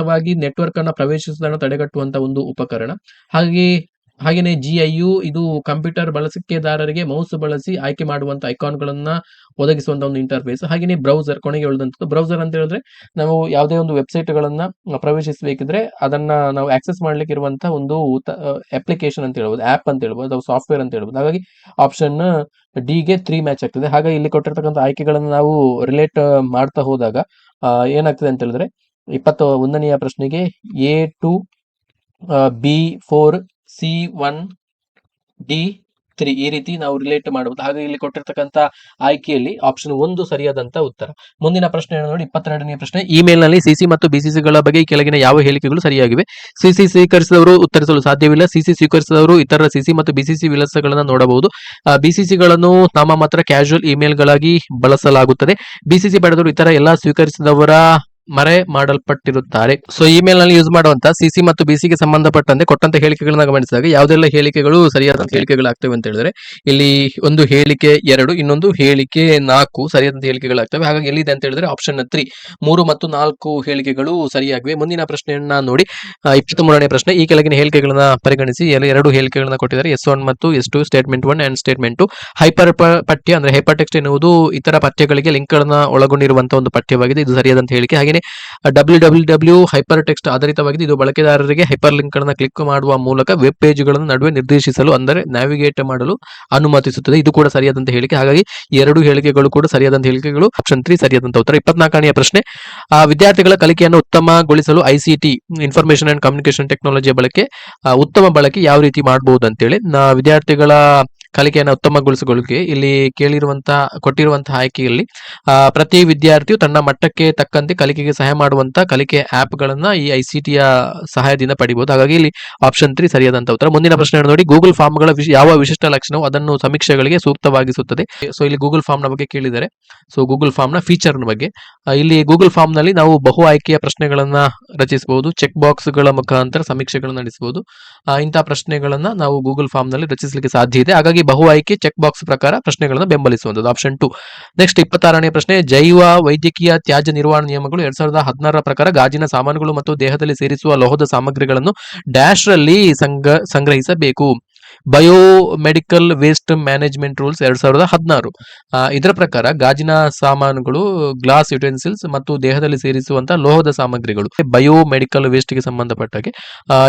ಅನಧಿಕೃತವಾಗಿ ನೆಟ್ವರ್ಕ್ ಅನ್ನ ಪ್ರವೇಶಿಸುವುದನ್ನು ತಡೆಗಟ್ಟುವಂತ ಒಂದು ಉಪಕರಣ. ಹಾಗೆ ಹಾಗೆಯೇ ಜಿ ಐ ಯು ಇದು ಕಂಪ್ಯೂಟರ್ ಬಳಸಿಕೆದಾರರಿಗೆ ಮೌಸ್ ಬಳಸಿ ಆಯ್ಕೆ ಮಾಡುವಂತ ಐಕಾನ್ ಗಳನ್ನ ಒದಗಿಸುವಂತ ಒಂದು ಇಂಟರ್ಫೇಸ್ ಹಾಗೆಯೇ ಬ್ರೌಸರ್ ಕೊನೆಗೆ ಉಳಿದಂತದ್ದು ಬ್ರೌಸರ್ ಅಂತ ಹೇಳಿದ್ರೆ ನಾವು ಯಾವುದೇ ಒಂದು ವೆಬ್ಸೈಟ್ ಗಳನ್ನ ಪ್ರವೇಶಿಸಬೇಕಿದ್ರೆ ಅದನ್ನ ನಾವು ಆಕ್ಸೆಸ್ ಮಾಡ್ಲಿಕ್ಕೆ ಇರುವಂತಹ ಒಂದು ಅಪ್ಲಿಕೇಶನ್ ಅಂತ ಹೇಳ್ಬೋದು ಆಪ್ ಅಂತ ಹೇಳ್ಬೋದು, ಅಥವಾ ಸಾಫ್ಟ್ವೇರ್ ಅಂತ ಹೇಳ್ಬೋದು. ಹಾಗಾಗಿ ಆಪ್ಷನ್ ಡಿ ಗೆ ತ್ರೀ ಮ್ಯಾಚ್ ಆಗ್ತದೆ. ಹಾಗಾಗಿ ಇಲ್ಲಿ ಕೊಟ್ಟಿರ್ತಕ್ಕಂಥ ಆಯ್ಕೆಗಳನ್ನು ನಾವು ರಿಲೇಟ್ ಮಾಡ್ತಾ ಹೋದಾಗ ಏನಾಗ್ತದೆ ಅಂತ ಹೇಳಿದ್ರೆ ಇಪ್ಪತ್ತ ಒಂದನೆಯ ಪ್ರಶ್ನೆಗೆ A two B four C one D three ಈ ರೀತಿ ನಾವು ರಿಲೇಟ್ ಮಾಡಬಹುದು. ಹಾಗೆ ಇಲ್ಲಿ ಕೊಟ್ಟಿರ್ತಕ್ಕಂಥ ಆಯ್ಕೆಯಲ್ಲಿ ಆಪ್ಷನ್ ಒಂದು ಸರಿಯಾದಂತ ಉತ್ತರ. ಮುಂದಿನ ಪ್ರಶ್ನೆ ನೋಡಿ ಇಪ್ಪತ್ತೆರಡನೇ ಪ್ರಶ್ನೆ ಇಮೇಲ್ನಲ್ಲಿ ಸಿಸಿ ಮತ್ತು ಬಿಸಿಸಿಗಳ ಬಗ್ಗೆ ಕೆಳಗಿನ ಯಾವ ಹೇಳಿಕೆಗಳು ಸರಿಯಾಗಿವೆ? ಸಿಸಿ ಸ್ವೀಕರಿಸಿದವರು ಉತ್ತರಿಸಲು ಸಾಧ್ಯವಿಲ್ಲ. ಸಿಸಿ ಸ್ವೀಕರಿಸಿದವರು ಇತರ ಸಿಸಿ ಮತ್ತು ಬಿಸಿಸಿ ವಿಳಾಸಗಳನ್ನು ನೋಡಬಹುದು. ಬಿಸಿಸಿಗಳನ್ನು ನಾಮಮಾತ್ರ ಕ್ಯಾಶುವಲ್ ಇಮೇಲ್ಗಳಾಗಿ ಬಳಸಲಾಗುತ್ತದೆ. ಬಿಸಿಸಿ ಪಡೆದವರು ಇತರ ಎಲ್ಲಾ ಸ್ವೀಕರಿಸಿದವರ ಮರೆ ಮಾಡಲ್ಪಟ್ಟಿರುತ್ತಾರೆ. ಸೊ ಇಮೇಲ್ನಲ್ಲಿ ಯೂಸ್ ಮಾಡುವಂತ ಸಿಸಿ ಮತ್ತು ಬಿಸಿಗೆ ಸಂಬಂಧಪಟ್ಟಂತೆ ಕೊಟ್ಟಂತ ಹೇಳಿಕೆಗಳನ್ನ ಗಮನಿಸಿದಾಗ ಯಾವುದೆಲ್ಲ ಹೇಳಿಕೆಗಳು ಸರಿಯಾದ ಹೇಳಿಕೆಗಳಾಗ್ತವೆ ಅಂತ ಹೇಳಿದ್ರೆ ಇಲ್ಲಿ ಒಂದು ಹೇಳಿಕೆ ಎರಡು ಇನ್ನೊಂದು ಹೇಳಿಕೆ ನಾಲ್ಕು ಸರಿಯಾದಂತ ಹೇಳಿಕೆಗಳಾಗ್ತವೆ. ಹಾಗಾಗಿ ಎಲ್ಲಿದೆ ಅಂತ ಹೇಳಿದ್ರೆ ಆಪ್ಷನ್ ತ್ರೀ ಮೂರು ಮತ್ತು ನಾಲ್ಕು ಹೇಳಿಕೆಗಳು ಸರಿಯಾಗಿವೆ. ಮುಂದಿನ ಪ್ರಶ್ನೆಯನ್ನ ನೋಡಿ. ಇಪ್ಪತ್ತ್ ಮೂರನೇ ಪ್ರಶ್ನೆ ಈ ಕೆಳಗಿನ ಹೇಳಿಕೆಗಳನ್ನ ಪರಿಗಣಿಸಿ. ಎಲ್ಲ ಎರಡು ಹೇಳಿಕೆಗಳನ್ನ ಕೊಟ್ಟಿದ್ದಾರೆ. ಎಸ್ ಒನ್ ಮತ್ತು S two statement one and statement two hyper ಪಠ್ಯ ಅಂದ್ರೆ ಹೈಪರ್ ಟೆಕ್ಸ್ಟ್ ಎನ್ನುವುದು ಇತರ ಪಠ್ಯಗಳಿಗೆ ಲಿಂಕ್ ಗಳನ್ನ ಒಳಗೊಂಡಿರುವಂತಹ ಒಂದು ಪಠ್ಯವಾಗಿದೆ. ಇದು ಸರಿಯಾದಂತ ಹೇಳಿಕೆ. ಹಾಗೆಯೇ W W W hyper text ಆಧಾರಿತವಾಗಿದೆ. ಇದು ಬಳಕೆದಾರರಿಗೆ ಹೈಪರ್ ಲಿಂಕ್ಗಳನ್ನು ಕ್ಲಿಕ್ ಮಾಡುವ ಮೂಲಕ ವೆಬ್ ಪೇಜ್ಗಳನ್ನು ನಡುವೆ ನಿರ್ದೇಶಿಸಲು, ಅಂದರೆ ನ್ಯಾವಿಗೇಟ್ ಮಾಡಲು ಅನುಮತಿಸುತ್ತದೆ. ಇದು ಕೂಡ ಸರಿಯಾದಂತ ಹೇಳಿಕೆ. ಹಾಗಾಗಿ ಎರಡು ಹೇಳಿಕೆಗಳು ಕೂಡ ಸರಿಯಾದಂತ ಹೇಳಿಕೆಗಳು. ಆಪ್ಷನ್ ತ್ರೀ ಸರಿಯಾದಂತ ಉತ್ತರ. ಇಪ್ಪತ್ನಾಲ್ಕನೆಯ ಪ್ರಶ್ನೆ ವಿದ್ಯಾರ್ಥಿಗಳ ಕಲಿಕೆಯನ್ನು ಉತ್ತಮಗೊಳಿಸಲು ಐಸಿಟಿ ಇನ್ಫಾರ್ಮೇಶನ್ ಅಂಡ್ ಕಮ್ಯುನಿಕೇಶನ್ ಟೆಕ್ನಾಲಜಿಯ ಬಳಕೆ ಉತ್ತಮ ಬಳಕೆ ಯಾವ ರೀತಿ ಮಾಡಬಹುದು ಅಂತೇಳಿ ವಿದ್ಯಾರ್ಥಿಗಳ ಕಲಿಕೆಯನ್ನು ಉತ್ತಮಗೊಳಿಸಿಕೊಳ್ಳಿಕ್ಕೆ ಇಲ್ಲಿ ಕೇಳಿರುವಂತಹ, ಕೊಟ್ಟಿರುವಂತಹ ಆಯ್ಕೆಯಲ್ಲಿ ಪ್ರತಿ ವಿದ್ಯಾರ್ಥಿಯು ತನ್ನ ಮಟ್ಟಕ್ಕೆ ತಕ್ಕಂತೆ ಕಲಿಕೆಗೆ ಸಹಾಯ ಮಾಡುವಂತಹ ಕಲಿಕೆ ಆಪ್ ಗಳನ್ನ ಈ ಐ ಸಿ ಟಿಯ ಸಹಾಯದಿಂದ ಪಡಿಬಹುದು ಹಾಗಾಗಿ ಇಲ್ಲಿ ಆಪ್ಷನ್ ತ್ರೀ ಸರಿಯಾದಂತ ಉತ್ತರ. ಮುಂದಿನ ಪ್ರಶ್ನೆ ನೋಡಿ ಗೂಗಲ್ ಫಾರ್ಮ್ಗಳ ಯಾವ ವಿಶಿಷ್ಟ ಲಕ್ಷಣವು ಅದನ್ನು ಸಮೀಕ್ಷೆಗಳಿಗೆ ಸೂಕ್ತವಾಗಿಸುತ್ತದೆ? ಸೊ ಇಲ್ಲಿ ಗೂಗಲ್ ಫಾರ್ಮ್ನ ಬಗ್ಗೆ ಕೇಳಿದರೆ ಸೊ ಗೂಗಲ್ ಫಾರ್ಮ್ನ ಫೀಚರ್ ಬಗ್ಗೆ ಇಲ್ಲಿ ಗೂಗಲ್ ಫಾರ್ಮ್ನಲ್ಲಿ ನಾವು ಬಹು ಆಯ್ಕೆಯ ಪ್ರಶ್ನೆಗಳನ್ನ ರಚಿಸಬಹುದು ಚೆಕ್ ಬಾಕ್ಸ್ಗಳ ಮುಖಾಂತರ ಸಮೀಕ್ಷೆಗಳನ್ನು ನಡೆಸಬಹುದು. ಇಂತಹ ಪ್ರಶ್ನೆಗಳನ್ನ ನಾವು ಗೂಗಲ್ ಫಾರ್ಮ್ನಲ್ಲಿ ರಚಿಸಲಿಕ್ಕೆ ಸಾಧ್ಯ ಇದೆ. ಹಾಗಾಗಿ ಬಹು ಆಯ್ಕೆ ಚೆಕ್ ಬಾಕ್ಸ್ ಪ್ರಕಾರ ಪ್ರಶ್ನೆಗಳನ್ನು ಬೆಂಬಲಿಸುವಂತದ್ದು ಆಪ್ಷನ್ ಟು ನೆಕ್ಸ್ಟ್ ಇಪ್ಪತ್ತಾರನೇ ಪ್ರಶ್ನೆ, ಜೈವ ವೈದ್ಯಕೀಯ ತ್ಯಾಜ್ಯ ನಿರ್ವಹಣಾ ನಿಯಮಗಳು ಎರಡ್ ಸಾವಿರದ ಹದಿನಾರರ ಪ್ರಕಾರ ಗಾಜಿನ ಸಾಮಾನುಗಳು ಮತ್ತು ದೇಹದಲ್ಲಿ ಸೇರಿಸುವ ಲೋಹದ ಸಾಮಗ್ರಿಗಳನ್ನು ಡ್ಯಾಶ್ ರಲ್ಲಿ ಸಂಗ ಸಂಗ್ರಹಿಸಬೇಕು. Biomedical waste management rules ಎರಡ್ ಸಾವಿರದ ಹದಿನಾರು. ಇದರ ಪ್ರಕಾರ ಗಾಜಿನ ಸಾಮಾನುಗಳು ಗ್ಲಾಸ್ ಯುಟೆನ್ಸಿಲ್ಸ್ ಮತ್ತು ದೇಹದಲ್ಲಿ ಸೇರಿಸುವಂತಹ ಲೋಹದ ಸಾಮಗ್ರಿಗಳು ಬಯೋ ಮೆಡಿಕಲ್ ವೇಸ್ಟ್ಗೆ ಸಂಬಂಧಪಟ್ಟಾಗೆ